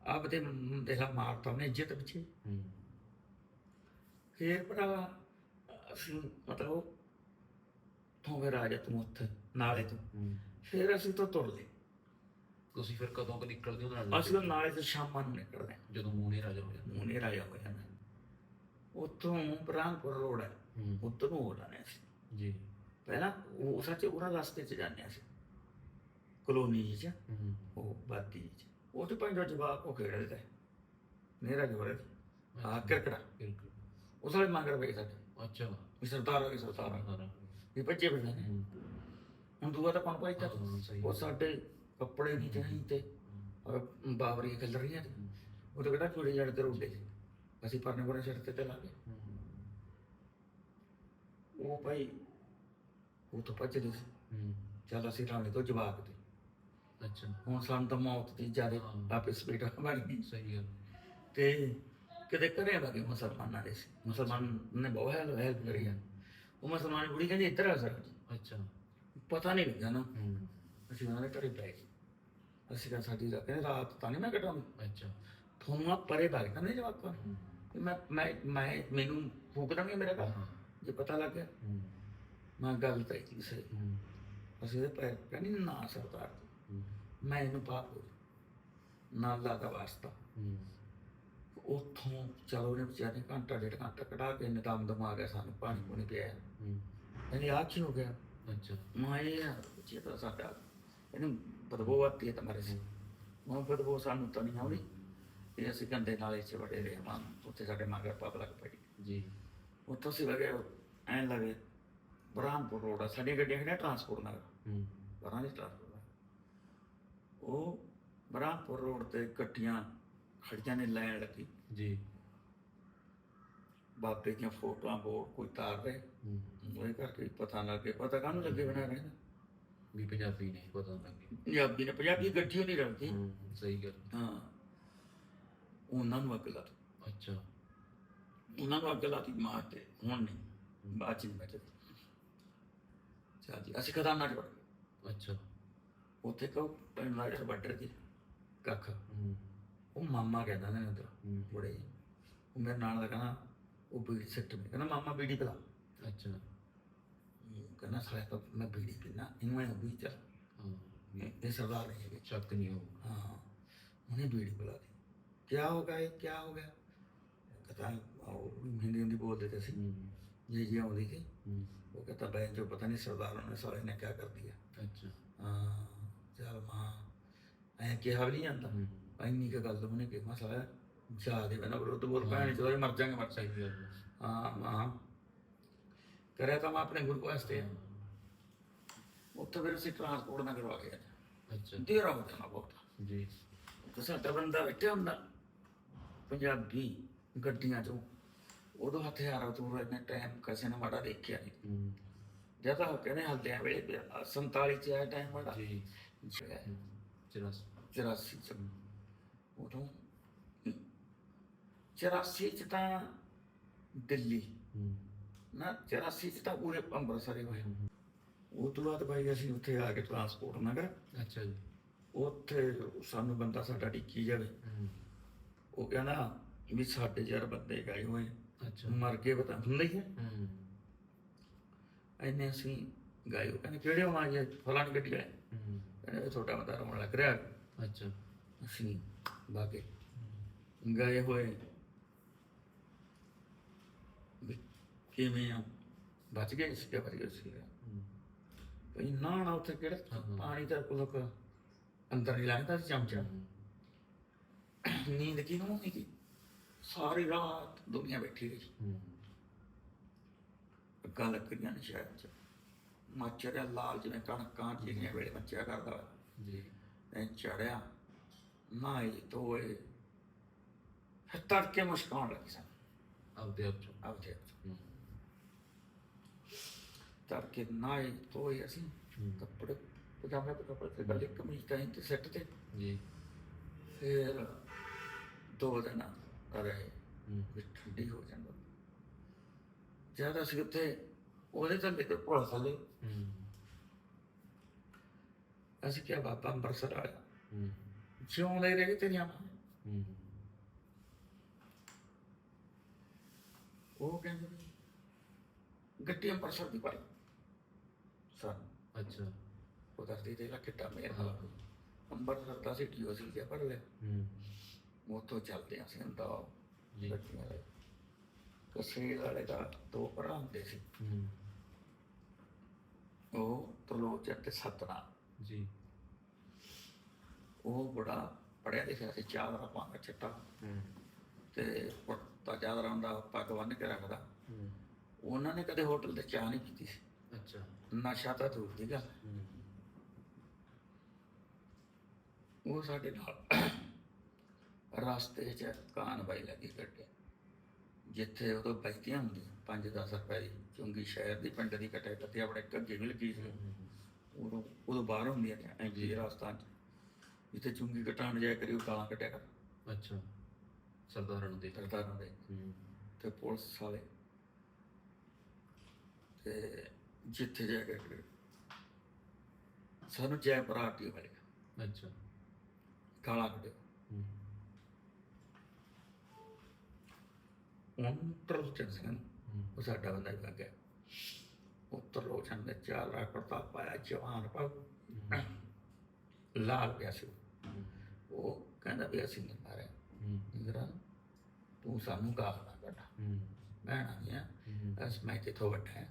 ਆਪਦੇ ਮੁੰਡੇ ਦਾ ਮਾਰਤਾ। ਉਹਨੇ ਇੱਜ਼ਤ ਪਿੱਛੇ। ਹੂੰ। ਫਿਰ ਭਰਾਵਾ ਅਸੀਂ ਮਤਲਬ ਉੱਥੋਂ ਫਿਰ ਆ ਜਾ ਤੂੰ ਉੱਥੇ ਨਾਲੇ ਤੋਂ। ਫਿਰ ਅਸੀਂ ਤੋਂ ਤੁਰ ਲਏ। ਤੁਸੀਂ ਫਿਰ ਕਦੋਂ ਕੁ ਨਿਕਲਦੇ ਹੋ ਨਾਲ ਅਸੀਂ ਤਾਂ ਨਾਲੇ ਤੋਂ ਸ਼ਾਮਾਂ ਨੂੰ ਨਿਕਲਦੇ ਹਾਂ। ਜਦੋਂ ਮੂਨੇ ਰਾਜਾ ਹੋ ਜਾਂਦਾ। ਮੂਨੇ ਰਾਜਾ ਹੋ ਜਾਂਦਾ। ਉੱਥੋਂ ਬ੍ਰਹਮਪੁਰ ਰੋਡ ਹੈ। ਹੂੰ। ਉੱਧਰ ਨੂੰ ਹੋ ਜਾਣਾ ਸੀ ਜੀ। ਪਹਿਲਾਂ ਉਹ ਸੱਚ ਉਹਨਾਂ ਰਸਤੇ 'ਚ ਜਾਂਦੇ ਸੀ ਕਲੋਨੀ 'ਚ। ਹੂੰ। ਉਹ ਬਾਦੀ 'ਚ। ਉਹ ਤੇ ਪੰਜ ਜਵਾਕ ਉਹ ਖੇਡਦੇ ਤੇ। ਮੇਰਾ ਜੋਰੇ ਆ ਕਿਰਕੜਾ ਬਿਲਕੁਲ। ਉਸ ਵਾਲੇ ਮੰਗਰ ਸਾਡੇ। ਅੱਛਾ। ਵੀ ਸਰਦਾਰ ਹੋ ਗਏ ਸਰਦਾਰ। ਵੀ ਬੱਚੇ ਬਣੇ ਨੇ। ਹੁਣ ਦੂਆ ਤਾਂ ਹਾਂ, ਸਹੀ ਉਹ ਸਾਡੇ ਕੱਪੜੇ ਨਹੀਂ ਚਾਹੀ ਤੇ ਅਹ ਬਾਬਰੀਆਂ ਖਿਲ ਰਹੀਆਂ ਤੇ। ਉਹ ਤਾਂ ਕਿਹੜਾ ਚੂੜੇ ਜੜ ਤੇ ਰੋਡੇ ਸੀ ਅਸੀਂ ਪਰਨੇ ਪਰਨੇ ਸਿਰ ਤੇ ਤੇ ਲਾ ਗਏ। ਉਹ ਭਾਈ ਉਹ ਤਾਂ ਭੱਜਦੇ ਸੀ। ਹੂੰ। ਚੱਲ ਅਸੀਂ ਰਾਣੇ ਤੋਂ ਜਵਾਕ ਤੇ। ਅੱਛਾ। ਹੁਣ ਸਾਨੂੰ ਤਾਂ ਮੌਤ ਦੀ ਜ਼ਿਆਦਾ ਹਾਂ। ਬਣ ਗਈ ਸਹੀ ਗੱਲ। ਤੇ ਕਿਤੇ ਘਰੇ ਵਗੇ ਮੁਸਲਮਾਨਾਂ ਦੇ ਸੀ। ਮੁਸਲਮਾਨ ਨੇ ਬਹੁਤ ਹੈਲਪ ਹੈਲਪ ਕਰੀ ਆ। ਉਹ ਮੁਸਲਮਾਨ ਕੁੜੀ ਕਹਿੰਦੀ ਇੱਧਰ ਆ ਸਰ। ਅੱਛਾ। ਪਤਾ ਨਹੀਂ ਲੱਗਾ ਨਾ। ਅਸੀਂ ਉਹਨਾਂ ਦੇ ਘਰੇ ਬੈ ਗਏ। ਅਸੀਂ ਕਿਹਾ ਸਾਡੀ ਰਾਤ ਕਹਿੰਦੇ ਰਾਤ ਤਾਂ ਨਹੀਂ ਮੈਂ ਕਟਾਉਂਦੀ। ਅੱਛਾ। ਤੁਹਾਨੂੰ ਆ ਪਰੇ ਜਵਾਕਾਂ ਨੂੰ। ਹੂੰ। ਵੀ ਮੈਂ ਮੈਂ ਮੈਂ ਮੈਨੂੰ ਫੂਕ ਦਾਂਗੇ ਮੇਰਾ ਘਰ। ਜੇ ਪਤਾ ਲੱਗ ਗਿਆ। ਮੈਂ ਗੱਲ ਤਾਂ ਕੀ ਸਹੀ। ਅਸੀਂ ਉਹਦੇ ਪੈਰ ਕਹਿੰਦੀ ਨਾ ਸਰਦਾਰ। ਮੈਂ ਇਹਨੂੰ ਪਾਪ ਨਾ ਲਾਦਾ ਵਾਸਤਾ। ਉੱਥੋਂ ਚਲੋ ਨੇ ਵਿਚਾਰੇ ਘੰਟਾ ਡੇਢ ਘੰਟਾ ਕਢਾ ਕੇ ਨਿਦਮ ਦਮ ਆ ਗਿਆ ਸਾਨੂੰ ਪਾਣੀ ਪੂਣੀ ਪਿਆ ਹੂੰ। ਕਹਿੰਦੀ ਆ ਕੀ ਹੋ ਗਿਆ। ਅੱਛਾ। ਮੈਂ ਇਹ ਜੇ ਤਾਂ ਸਾਡਾ ਇਹਨੂੰ ਬਦਬੂ ਆਤੀ ਹੈ ਤੁਹਾਡੇ ਸੀ। ਮੈਂ ਬਦਬੂ ਸਾਨੂੰ ਤਾਂ ਨਹੀਂ ਆਉਂਦੀ। ਇਹ ਅਸੀਂ ਗੰਦੇ ਨਾਲੇ 'ਚ ਵੜੇ ਰਹੇ ਮਾਂ। ਉੱਥੇ ਸਾਡੇ ਮਗਰ ਪਬਲਿਕ ਪਈ ਜੀ। ਉੱਥੋਂ ਅਸੀਂ ਵਗੇ ਐਂ ਲਗੇ ਬ੍ਰਹਮਪੁਰ ਰੋਡ ਆ। ਸਾਡੀਆਂ ਗੱਡੀਆਂ ਖੜੀਆਂ ਟਰਾਂਸਪੋਰਟ ਨਾਲ। ਹੂੰ। ਬਰਾਂ ਦੀ ਟਰਾਂਸਪੋਰਟ। ਉਹ ਬ੍ਰਹਮਪੁਰ ਰੋਡ ਤੇ ਗੱਡੀਆਂ ਖੜੀਆਂ ਨੇ ਲੈਣ ਲੱਗੀ। ਜੀ। ਬਾਬੇ ਦੀਆਂ ਫੋਟੋਆਂ ਬੋਰਡ ਕੋਈ ਤਾਰ ਰਹੇ। ਉਹਦੇ ਕਰਕੇ ਪਤਾ ਨਾ ਲੱਗੇ। ਪਤਾ ਕਾਹਨੂੰ ਲੱਗੇ ਬਣਾ ਰਹੇ ਨੇ ਵੀ ਪੰਜਾਬੀ ਨੇ ਪਤਾ ਲੱਗੇ। ਪੰਜਾਬੀ ਨੇ ਪੰਜਾਬੀ ਗੱਡੀ ਨਹੀਂ ਰਲਦੀ। ਹੂੰ। ਸਹੀ ਗੱਲ। ਹਾਂ। ਉਹਨਾਂ ਨੂੰ ਅੱਗ ਲਾ। ਅੱਛਾ। ਉਹਨਾਂ ਨੂੰ ਅੱਗ ਲਾਤੀ ਮਾਰ ਤੇ ਹੁਣ ਨਹੀਂ। ਬਾਅਦ ਚ ਨਹੀਂ ਬਚੇ ਜੀ ਅਸੀਂ ਕਦਾਂ ਨਾ। ਅੱਛਾ। ਉੱਥੇ ਕਹੋ ਦਾ ਜਿਹੜਾ ਬੱਟਰ ਦੀ ਕੱਖ। ਉਹ ਮਾਮਾ ਕਹਿੰਦਾ ਨੇ ਉਧਰ ਬੁੜੇ ਉਹ ਮੇਰੇ ਨਾਲ ਦਾ ਕਹਿੰਦਾ ਉਹ ਬੀੜੀ ਸਿੱਟ ਮੈਂ ਕਹਿੰਦਾ ਮਾਮਾ ਬੀੜੀ ਪਿਲਾ। ਅੱਛਾ। ਕਹਿੰਦਾ ਸਾਲੇ ਤਾਂ ਮੈਂ ਬੀੜੀ ਪੀਣਾ ਇਹਨੂੰ ਮੈਂ ਬੀੜੀ ਚਲ ਹਾਂ ਇਹ ਸਰਦਾਰ ਨਹੀਂ ਹੈ ਚੱਕ ਨਹੀਂ ਹੋ ਹਾਂ ਉਹਨੇ ਬੀੜੀ ਪਿਲਾ ਦੀ क्या हो गया क्या, क्या हो गया कहता हिंदी हिंदी बोल देते थे ये जी आँधी थी वो कहता बहन जो पता नहीं सरदारों ने साले ने क्या कर दिया अच्छा हाँ चल माँ ऐ क्या भी नहीं ਇੰਨੀ ਕੁ ਗੱਲ ਉਹਨੇ ਕਿ ਮਸਲਾ ਜਾ ਦੇ ਬਰੋ ਤੋਂ ਬੋਲ ਪੈਣ ਚਲੋ ਮਰ ਜਾਾਂਗੇ ਮਰ ਸਹੀ ਗੱਲ ਹੈ। ਹਾਂ। ਕਰਿਆ ਤਾਂ ਮੈਂ ਆਪਣੇ ਗੁਰੂ ਵਾਸਤੇ। ਉੱਥੇ ਫਿਰ ਅਸੀਂ ਟਰਾਂਸਪੋਰਟ ਨਾ ਕਰਵਾ ਕੇ ਆਏ ਅੱਛਾ। ਦੇਰਾ ਹੋ ਜਾਣਾ ਬਹੁਤ। ਜੀ। ਤੇ ਸਾਡਾ ਬੰਦਾ ਬੈਠਿਆ ਹੁੰਦਾ ਪੰਜਾਬੀ ਗੱਡੀਆਂ 'ਚੋਂ। ਉਦੋਂ ਹਥਿਆਰਾਂ ਤੋਂ ਇੰਨੇ ਟਾਈਮ ਕਿਸੇ ਨੇ ਮਾੜਾ ਦੇਖਿਆ ਨਹੀਂ। ਜਦ ਤਾਂ ਕਹਿੰਦੇ ਹਲਦਿਆਂ ਵੇਲੇ ਪਿਆ, 47 ਚ ਆਇਆ ਟਾਈਮ ਮਾੜਾ ਜੀ। ਚਰਸ। 84 ਚ। ਉਦੋਂ 84 ਚ ਤਾਂ ਦਿੱਲੀ। ਨਾ 84 ਚ ਤਾਂ ਪੂਰੇ ਅੰਮ੍ਰਿਤਸਰ ਹੋਏ। ਉਹ ਤੋਂ ਬਾਅਦ ਭਾਈ ਅਸੀਂ ਉੱਥੇ ਆ ਕੇ ਟਰਾਂਸਪੋਰਟ ਨਗਰ। ਅੱਛਾ ਜੀ। ਉੱਥੇ ਸਾਨੂੰ ਬੰਦਾ ਸਾਡਾ ਟਿੱਕੀ ਜਾਵੇ। ਉਹ ਕਹਿੰਦਾ ਵੀ ਸਾਡੇ ਯਾਰ ਬੰਦੇ ਗਏ ਹੋਏ। ਅੱਛਾ। ਮਰ ਕੇ ਪਤਾ ਹੁੰਦਾ ਹੀ ਹੈ। ਐਨੇ ਅਸੀਂ ਗਏ। ਉਹ ਕਹਿੰਦੇ ਕਿਹੜੇ ਜੀ? ਫਲਾਣੀ ਗੱਡੀ ਹੂੰ। ਕਹਿੰਦੇ ਛੋਟਾ ਬੰਦਾ ਰੋਣ ਲੱਗ ਰਿਹਾ। ਅੱਛਾ। ਅਸੀਂ ਬਾਗੇ ਗਏ ਹੋਏ ਕਿਵੇਂ ਆ ਬਚ ਗਏ ਸੀ ਬਚ ਗਏ ਸੀ ਹੂੰ। ਭਈ ਨਾ ਨਾ ਉੱਥੇ ਕਿਹੜਾ। ਪਾਣੀ ਦਾ ਕੁਲਕ ਅੰਦਰ ਨਹੀਂ ਲੱਗਦਾ ਸੀ ਚਮਚਾ। ਨੀਂਦ ਕੀ ਨੂੰ ਨਹੀਂ ਕੀ ਸਾਰੀ ਰਾਤ ਦੁਨੀਆ ਬੈਠੀ ਰਹੀ। ਅੱਗਾ ਲੱਕੜੀਆਂ ਨੇ ਸ਼ਹਿਰ ਚ ਮੱਛਰ ਲਾਲ ਜਿਵੇਂ ਕਣਕਾਂ ਜਿਹੜੀਆਂ ਵੇਲੇ ਮੱਚਿਆ ਕਰਦਾ। ਜੀ ਐ ਚੜਿਆ ਨਾਈ ਤੋਏ ਫਿਰ ਤੜਕੇ ਮੁਸਕਾਉਣ ਲੱਗੀ ਸਨ। ਆਪਦੇ ਆਪ ਚੋਂ। ਆਪਦੇ ਹੂੰ। ਤੜਕੇ ਨਾਈ ਤੋਏ ਅਸੀਂ। ਕੱਪੜੇ ਪਜਾਮੇ ਤੇ ਕੱਪੜੇ ਤੇ ਗੱਲੇ ਕਮੀਜ਼ ਤਾਂ ਤੇ ਸੈੱਟ ਤੇ। ਜੀ। ਫਿਰ ਦੋ ਦਿਨ ਰਹੇ। ਵੀ ਠੰਡੀ ਹੋ ਜਾਂਦਾ ਜਦ ਅਸੀਂ ਉੱਥੇ ਉਹਦੇ ਤਾਂ ਮੇਰੇ ਕੋਲ ਥੱਲੇ। ਅਸੀਂ ਕਿਹਾ ਬਾਬਾ ਅੰਮ੍ਰਿਤਸਰ ਆਇਆ ਰਹੇ ਤੇਰੀਆਂ ਮਾਂ ਹੂੰ। ਉਹ ਕਹਿੰਦੇ ਵੀ ਗੱਡੀ ਅੰਮ੍ਰਿਤਸਰ ਦੀ ਪਾਈ ਸਾਨੂੰ ਅੱਛਾ ਉਹ ਦੱਸਦੀ ਤੇ ਕਿੱਡਾ ਮੇਰ ਹਾਲ ਅੰਬਰਸਰ ਦਾ ਸਿੱਟੀ ਹੋ ਸੀ ਪਰ ਲੈ ਹੂੰ ਉੱਥੋਂ ਚੱਲਦੇ ਅਸੀਂ ਹੁੰਦਾ ਜੀ ਗੱਡੀਆਂ ਕਸੇ ਵਾਲੇ ਦਾ ਦੋ ਭਰਾ ਹੁੰਦੇ ਸੀ ਹੂੰ ਉਹ ਤਰਲੋਚਨ ਤੇ ਸਤਨਾ ਜੀ ਉਹ ਬੜਾ ਪੜਿਆ ਲਿਖਿਆ ਸੀ ਚਾਦਰਾ ਪਾਉਂਦਾ ਚਿੱਟਾ। ਤੇ ਕੁੜਤਾ ਚਾਦਰਾ ਹੁੰਦਾ ਪੱਗ ਬੰਨ੍ਹ ਕੇ ਰੱਖਦਾ। ਉਹਨਾਂ ਨੇ ਕਦੇ ਹੋਟਲ ਤੇ ਚਾਹ ਨਹੀਂ ਪੀਤੀ ਸੀ। ਅੱਛਾ। ਨਸ਼ਾ ਤਾਂ ਦੂਰ ਦੀ ਗੱਲ ਉਹ ਸਾਡੇ ਨਾਲ ਰਸਤੇ 'ਚ ਕਾਨ ਬਾਈ ਲੱਗੀ ਕੱਟੇ ਜਿੱਥੇ ਉਦੋਂ ਬੈਠੀਆਂ ਹੁੰਦੀਆਂ 5-10 ਰੁਪਏ ਦੀ ਚੁੰਗੀ ਸ਼ਹਿਰ ਦੀ ਪਿੰਡ ਦੀ ਕੱਟੇ ਕੱਤੇ ਆਪਣੇ ਘੱਗੇ ਵੀ ਲੱਗੀ ਸੀ। ਉਦੋਂ ਉਦੋਂ ਬਾਹਰ ਹੁੰਦੀਆਂ ਨੇ ਐਂ ਜੀ। ਰਸਤਾ 'ਚ। ਜਿੱਥੇ ਚੁੰਗੀ ਕਟਾਣ ਜਾਇਆ ਕਰੀ ਉਹ ਗਾਲਾਂ ਕੱਟਿਆ ਕਰ। ਅੱਛਾ। ਸਰਦਾਰਾਂ ਨੂੰ ਦੇ ਸਰਦਾਰਾਂ ਦੇ ਹੂੰ। ਤੇ ਪੁਲਿਸ ਵਾਲੇ। ਤੇ ਜਿੱਥੇ ਜਾ ਕੇ ਕਰੀ। ਸਾਨੂੰ ਜੈ ਪਰਾਟੀ ਮਿਲਿਆ ਅੱਛਾ। ਗਾਲਾਂ ਕੱਢਿਆ ਹੂੰ। ਉੱਤਰ ਹੂੰ। ਉਹ ਸਾਡਾ ਬੰਦਾ ਲੱਗ ਗਿਆ। ਉੱਤਰ ਲੋਚਨ ਚਾਰ ਰਾਹ ਪ੍ਰਤਾਪ ਪਾਇਆ ਜਵਾਨ ਪਰ ਲਾਲ ਪਿਆ ਸੀ। ਉਹ ਕਹਿੰਦਾ ਵੀ ਅਸੀਂ ਨਹੀਂ ਮਾਰਿਆ। ਇੰਦਰਾ ਤੂੰ ਸਾਨੂੰ ਗਾਲ ਨਾ ਕੱਢ। ਹੂੰ। ਮੈਂ ਨਹੀਂ ਆ ਅਸ ਮੈਂ ਤੇ ਤੋਂ ਵੱਡਾ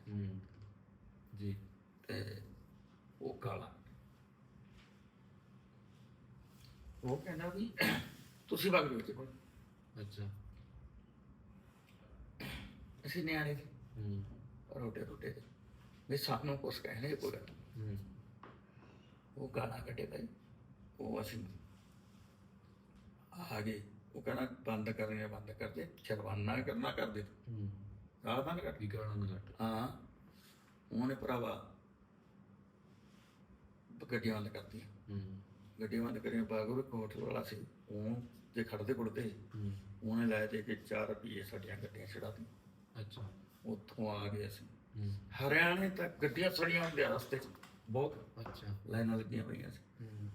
ਜੀ। ਤੇ ਉਹ ਕਾਲਾ ਉਹ ਕਹਿੰਦਾ ਵੀ ਤੁਸੀਂ ਵਗ ਜਾਓ ਕੋਲ। ਅੱਛਾ। ਅਸੀਂ ਨਿਆਣੇ ਸੀ। ਹੂੰ। ਰੋਟੇ ਰੋਟੇ ਦੇ ਵੀ ਸਾਨੂੰ ਕੁਛ ਕਹਿਣੇ ਕੋਈ। ਹੂੰ। ਉਹ ਗਾਣਾ ਕੱਢੇ ਭਾਈ। ਉਹ ਅਸੀਂ ਆ ਗਏ। ਉਹ ਕਹਿੰਦਾ ਬੰਦ ਕਰਨੇ ਬੰਦ ਕਰ ਦੇ। ਸ਼ਰਵਾਨਾ ਕਰਨਾ ਕਰ ਦੇ ਹੂੰ। ਗਾਲ ਬੰਦ ਕਰ ਨਾ ਕੱਟ ਹਾਂ। ਉਹਨੇ ਭਰਾਵਾ ਗੱਡੀਆਂ ਬੰਦ ਕਰਤੀਆਂ। ਹੂੰ। ਗੱਡੀਆਂ ਬੰਦ ਕਰੀਆਂ ਬਾਗੂ ਕੋਟਲ ਵਾਲਾ ਸੀ। ਉਹ ਜੇ ਖੜਦੇ ਕੁੜਦੇ ਹੂੰ। ਉਹਨੇ ਲੈ ਦੇ ਕੇ 4 ਰੁਪਏ ਸਾਡੀਆਂ ਗੱਡੀਆਂ ਛੜਾ ਦਿੱਤੀਆਂ। ਅੱਛਾ। ਉੱਥੋਂ ਆ ਗਏ ਅਸੀਂ। ਹੂੰ। ਹਰਿਆਣੇ ਤੱਕ ਗੱਡੀਆਂ ਸੜੀਆਂ ਹੁੰਦੀਆਂ ਰਸਤੇ 'ਚ। ਬਹੁਤ। ਅੱਛਾ। ਲਾਈਨਾਂ ਲੱਗੀਆਂ ਪਈਆਂ ਸੀ। ਹੂੰ।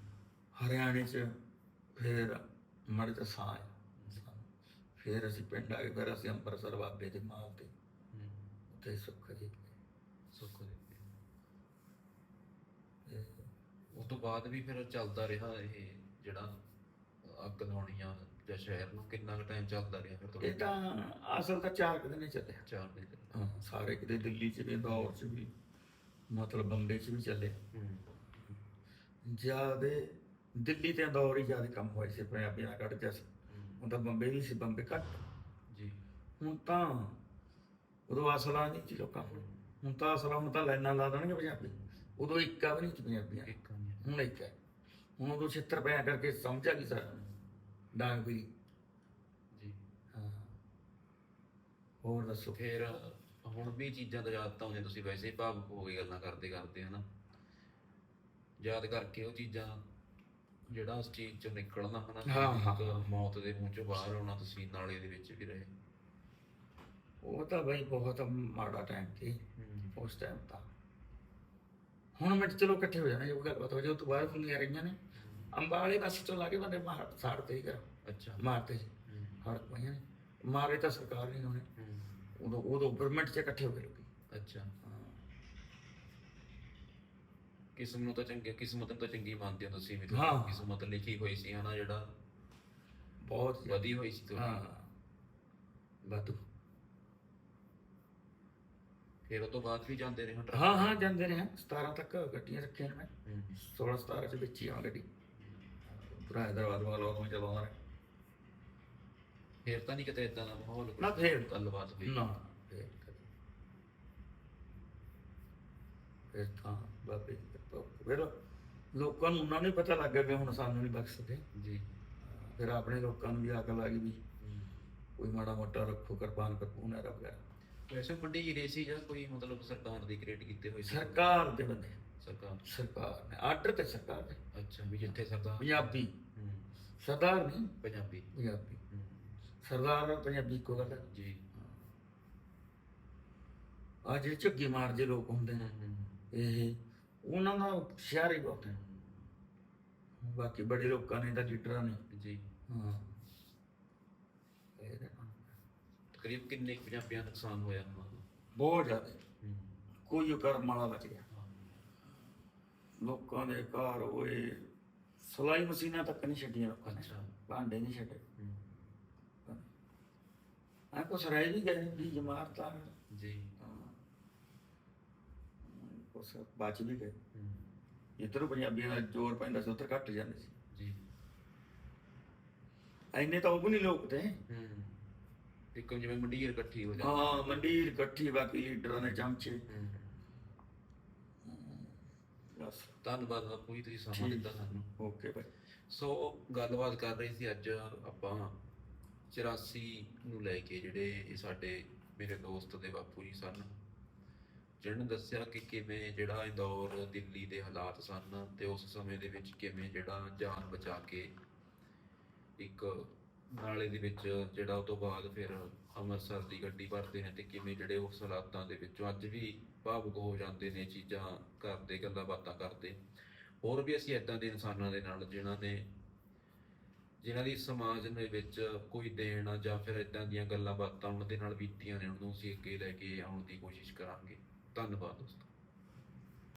ਹਰਿਆਣੇ 'ਚ ਫਿਰ ਚ ਸਾਂ। ਫਿਰ ਅਸੀਂ ਪਿੰਡ ਆ ਗਏ ਫਿਰ ਅਸੀਂ ਅੰਮ੍ਰਿਤਸਰ ਬਾਬੇ ਦੇ ਮਾਲ ਤੇ ਉੱਥੇ ਸੁੱਖ ਜੀ ਸੁੱਖ ਦੇ ਤੇ ਉਸ ਤੋਂ ਬਾਅਦ ਵੀ ਫਿਰ ਚੱਲਦਾ ਰਿਹਾ ਇਹ ਜਿਹੜਾ ਅੱਗ ਲਾਉਣੀਆਂ ਜਾਂ ਸ਼ਹਿਰ ਨੂੰ ਕਿੰਨਾ ਕੁ ਟਾਈਮ ਚੱਲਦਾ ਰਿਹਾ ਫਿਰ ਇਹ ਤਾਂ ਅਸਲ ਤਾਂ ਚਾਰ ਕੁ ਦਿਨ ਹੀ ਚੱਲਿਆ। ਚਾਰ ਦਿਨ। ਹਾਂ ਸਾਰੇ ਕਿਤੇ ਦਿੱਲੀ 'ਚ ਵੀ ਦੌਰ 'ਚ ਵੀ ਮਤਲਬ ਬੰਬੇ 'ਚ ਵੀ ਚੱਲੇ। ਜਿਆਦੇ ਦਿੱਲੀ ਤੇ ਦੌਰ ਹੀ ਜ਼ਿਆਦਾ ਕੰਮ ਹੋਏ ਸੀ ਪੰਜਾਬੀਆਂ ਦਾ ਕੱਢ ਸੀ ਹੁਣ ਤਾਂ ਬੰਬੇ ਵੀ ਸੀ ਬੰਬੇ ਘੱਟ। ਜੀ। ਹੁਣ ਤਾਂ ਉਦੋਂ ਅਸਲਾ ਨਹੀਂ ਸੀ ਲੋਕਾਂ ਕੋਲ। ਹੁਣ ਤਾਂ ਅਸਲਾ ਹੁਣ ਤਾਂ ਲਾਈਨਾਂ ਲਾ ਦੇਣਗੇ ਪੰਜਾਬੀ। ਉਦੋਂ ਇੱਕਾ ਵੀ ਨਹੀਂ ਸੀ ਪੰਜਾਬੀਆਂ। ਨਹੀਂ। ਹੁਣ ਇੱਕ। ਹੈ ਹੁਣ ਉਦੋਂ ਛਿੱਤਰ ਪਿਆ ਕਰਕੇ ਸਮਝ ਆ ਗਈ ਸਰ ਡਾਂਗ ਵੀ ਜੀ। ਹਾਂ। ਹੋਰ ਦੱਸੋ? ਫਿਰ ਹੁਣ ਵੀ ਚੀਜ਼ਾਂ ਦਾ ਯਾਦ ਤਾਂ ਤੁਸੀਂ ਵੈਸੇ ਹੀ ਭਾਵੁਕ ਹੋ ਕੇ ਗੱਲਾਂ ਕਰਦੇ ਕਰਦੇ ਹਨਾ। ਯਾਦ ਕਰਕੇ ਉਹ ਚੀਜ਼ਾਂ ਜਿਹੜਾ ਉਸ ਚੀਜ਼ ਚੋਂ ਨਿਕਲਣਾ ਹਨਾ ਹਾਂ, ਹਾਂ। ਇੱਕ ਮੌਤ ਦੇ ਮੂੰਹ ਚੋਂ ਬਾਹਰ ਆਉਣਾ ਤੁਸੀਂ ਨਾਲੇ ਦੇ ਵਿੱਚ ਵੀ ਰਹੇ ਉਹ ਤਾਂ ਬਈ ਬਹੁਤ ਮਾੜਾ ਟਾਈਮ ਸੀ ਉਸ ਟਾਈਮ ਤਾਂ। ਹੁਣ ਮਿੰਟ ਚਲੋ ਇਕੱਠੇ ਹੋ ਜਾਣਾ ਜੇ ਗੱਲਬਾਤ ਹੋ ਉਹ ਤੋਂ ਬਾਅਦ ਹੁੰਦੀਆਂ ਰਹੀਆਂ ਨੇ। ਅੰਬਾਂ ਵਾਲੇ ਪਾਸੇ ਤੋਂ ਲਾ ਕੇ ਬੰਦੇ ਮਾਰ ਸਾੜਦੇ ਹੀ ਕਰ ਅੱਛਾ। ਮਾਰਦੇ ਸੀ। ਹੂੰ। ਹੜ ਪਈਆਂ ਨੇ ਮਾਰੇ ਤਾਂ ਸਰਕਾਰ ਨਹੀਂ ਉਹਨੇ। ਹੂੰ। ਉਦੋਂ ਉਦੋਂ ਗਵਰਨਮੈਂਟ 'ਚ ਇਕੱਠੇ ਹੋ ਗਏ ਲੋਕੀ ਅੱਛਾ। ਕਿਸਮ ਨੂੰ ਤਾਂ ਚੰਗੀ ਕਿਸਮਤ ਨੂੰ ਤਾਂ ਚੰਗੀ ਮੰਨਦੇ ਹੋ ਤੁਸੀਂ ਵੀ ਹਾਂ। ਕਿਸਮਤ ਲਿਖੀ ਹੋਈ ਸੀ ਹਨਾ ਜਿਹੜਾ। ਬਹੁਤ। ਵਧੀ ਹੋਈ ਸੀ ਤੁਹਾਡੀ ਹਾਂ। ਵਾਧੂ ਫਿਰ ਉਹ ਤੋਂ ਬਾਅਦ ਵੀ ਜਾਂਦੇ ਰਹੇ ਟਰੱਕ ਹਾਂ ਹਾਂ ਜਾਂਦੇ ਰਹੇ ਹਾਂ। 17 ਤੱਕ ਗੱਡੀਆਂ ਰੱਖੀਆਂ ਨੇ ਮੈਂ। ਹੂੰ 16 17 ਚ ਵਿੱਚ ਹੀ ਆ ਗੱਡੀ। ਪੂਰਾ ਹੈਦਰਾਬਾਦ ਵਾਲਾ ਉਹ ਚਲਾਉਂਦਾ ਰਿਹਾ ਫਿਰ ਤਾਂ ਨਹੀਂ ਕਿਤੇ ਇਦਾਂ ਦਾ ਮਾਹੌਲ ਨਾ ਫੇਰ। ਗੱਲਬਾਤ ਹੋਈ? ਨਾ ਫੇਰ ਕਦੇ। ਫਿਰ ਤਾਂ ਬਾਬੇ ਦੀ। ਫਿਰ ਲੋਕਾਂ ਨੂੰ ਉਹਨਾਂ ਨੂੰ ਹੀ ਪਤਾ ਲੱਗ ਗਿਆ ਵੀ ਹੁਣ ਸਾਨੂੰ ਨਹੀਂ ਬਖਸ਼ਦੇ ਜੀ। ਫਿਰ ਆਪਣੇ ਲੋਕਾਂ ਨੂੰ ਵੀ ਅਕਲ ਆ ਗਈ ਵੀ। ਕੋਈ ਮਾੜਾ ਮੋਟਾ ਰੱਖੋ ਕਿਰਪਾਨ ਕਰਪੂਨ ਰੱਬ ਹੈ ਵੈਸੇ ਮੰਡੀ ਜੀ ਸੀ ਜਾਂ ਕੋਈ ਮਤਲਬ ਸਰਕਾਰ ਦੀ ਕ੍ਰੀਏਟ ਕੀਤੇ ਹੋਏ ਸੀ? ਸਰਕਾਰ ਦੇ ਬੰਦੇ। ਸਰਕਾਰ। ਸਰਕਾਰ ਨੇ ਆਰਡਰ ਤੇ ਸਰਕਾਰ ਦੇ ਅੱਛਾ ਵੀ ਜਿੱਥੇ ਸਰਦਾਰ। ਪੰਜਾਬੀ। ਸਰਦਾਰ ਨਹੀਂ। ਪੰਜਾਬੀ। ਪੰਜਾਬੀ। ਸਰਦਾਰ ਔਰ ਪੰਜਾਬੀ ਇੱਕੋ ਗੱਲ ਜੀ। ਆ ਜਿਹੜੇ ਝੱਗੀ ਮਾਰ ਜੇ ਲੋਕ ਹੁੰਦੇ ਨੇ। ਇਹ ਉਹਨਾਂ ਦਾ ਸ਼ਹਿਰ ਹੀ ਬਹੁਤ ਹੈ। ਬਾਕੀ ਬੜੇ ਲੋਕਾਂ ਨੇ ਤਾਂ ਲੀਡਰਾਂ ਨੇ। ਜੀ। ਹਾਂ। ਤਕਰੀਬ ਕਿੰਨੇ ਕੁ ਪੰਜਾਬੀਆਂ ਦਾ ਨੁਕਸਾਨ ਹੋਇਆ ਉਹਨਾਂ ਦਾ? ਬਹੁਤ ਜ਼ਿਆਦਾ। ਕੋਈ ਕਰਮ ਵਾਲਾ ਬਚ ਗਿਆ। ਲੋਕਾਂ ਦੇ ਘਰ ਹੋਏ। ਸਲਾਈ ਮਸ਼ੀਨਾਂ ਤੱਕ ਨਹੀਂ ਛੱਡੀਆਂ ਲੋਕਾਂ ਨੇ। ਭਾਂਡੇ ਨਹੀਂ ਛੱਡੇ। ਆ ਕੁਛ ਰਹਿ ਵੀ ਗਏ ਵੀ ਜਮਾਰਤਾ ਜੀ। ਕੁਛ ਬਚ ਵੀ ਗਏ। ਹੂੰ। ਇੱਧਰੋਂ ਪੰਜਾਬੀਆਂ ਦਾ ਜ਼ੋਰ ਪੈਂਦਾ ਸੀ ਉੱਧਰ ਘੱਟ ਜਾਂਦੇ ਸੀ। ਜੀ। ਐਨੇ ਤਾਂ ਉਹ ਵੀ ਨਹੀਂ ਲੋਕ ਤੇ। ਹੂੰ। ਇੱਕ ਜਿਵੇਂ ਮੰਡੀਰ ਇਕੱਠੀ ਹੋ ਜਾਂਦੀ। ਹਾਂ ਮੰਡੀਰ ਇਕੱਠੀ ਬਾਕੀ ਲੀਡਰਾਂ ਦੇ ਚਮਚੇ। ਬਸ। ਧੰਨਵਾਦ ਬਾਪੂ ਜੀ ਤੁਸੀਂ ਸਮਾਂ। ਦਿੱਤਾ ਸਾਨੂੰ। ਓਕੇ ਬਾਈ ਸੋ ਗੱਲਬਾਤ ਕਰ ਰਹੇ ਸੀ ਅੱਜ ਆਪਾਂ 84 ਨੂੰ ਲੈ ਕੇ ਜਿਹੜੇ ਇਹ ਸਾਡੇ ਮੇਰੇ ਦੋਸਤ ਦੇ ਬਾਪੂ ਜੀ ਸਨ। ਜਿਹਨਾਂ ਦੱਸਿਆ ਕਿ ਕਿਵੇਂ ਜਿਹੜਾ ਇੰਦੌਰ, ਦਿੱਲੀ ਦੇ ਹਾਲਾਤ ਸਨ ਤੇ ਉਸ ਸਮੇਂ ਦੇ ਵਿੱਚ ਕਿਵੇਂ ਜਿਹੜਾ ਜਾਨ ਬਚਾ ਕੇ ਇੱਕ ਨਾਲੇ ਦੇ ਵਿੱਚ ਜਿਹੜਾ ਉਹ ਤੋਂ ਬਾਅਦ ਫਿਰ ਅੰਮ੍ਰਿਤਸਰ ਦੀ ਗੱਡੀ ਭਰਦੇ ਨੇ ਤੇ ਕਿਵੇਂ ਜਿਹੜੇ ਉਸ ਹਾਲਾਤਾਂ ਦੇ ਵਿੱਚੋਂ ਅੱਜ ਵੀ ਭਾਵੁਕ ਹੋ ਜਾਂਦੇ ਨੇ ਚੀਜ਼ਾਂ ਕਰਦੇ ਗੱਲਾਂ ਬਾਤਾਂ ਕਰਦੇ। ਹੋਰ ਵੀ ਅਸੀਂ ਇਦਾਂ ਦੇ ਇਨਸਾਨਾਂ ਦੇ ਨਾਲ ਜਿਨ੍ਹਾਂ ਨੇ ਜਿਨ੍ਹਾਂ ਦੀ ਸਮਾਜ ਦੇ ਵਿੱਚ ਕੋਈ ਦੇਣ ਜਾਂ ਫਿਰ ਇਦਾਂ ਦੀਆਂ ਗੱਲਾਂ ਬਾਤਾਂ ਉਹਨਾਂ ਦੇ ਨਾਲ ਬੀਤੀਆਂ ਨੇ, ਉਹਨੂੰ ਅਸੀਂ ਅੱਗੇ ਲੈ ਕੇ ਆਉਣ ਦੀ ਕੋਸ਼ਿਸ਼ ਕਰਾਂਗੇ। ਧੰਨਵਾਦ ਦੋਸਤੋ।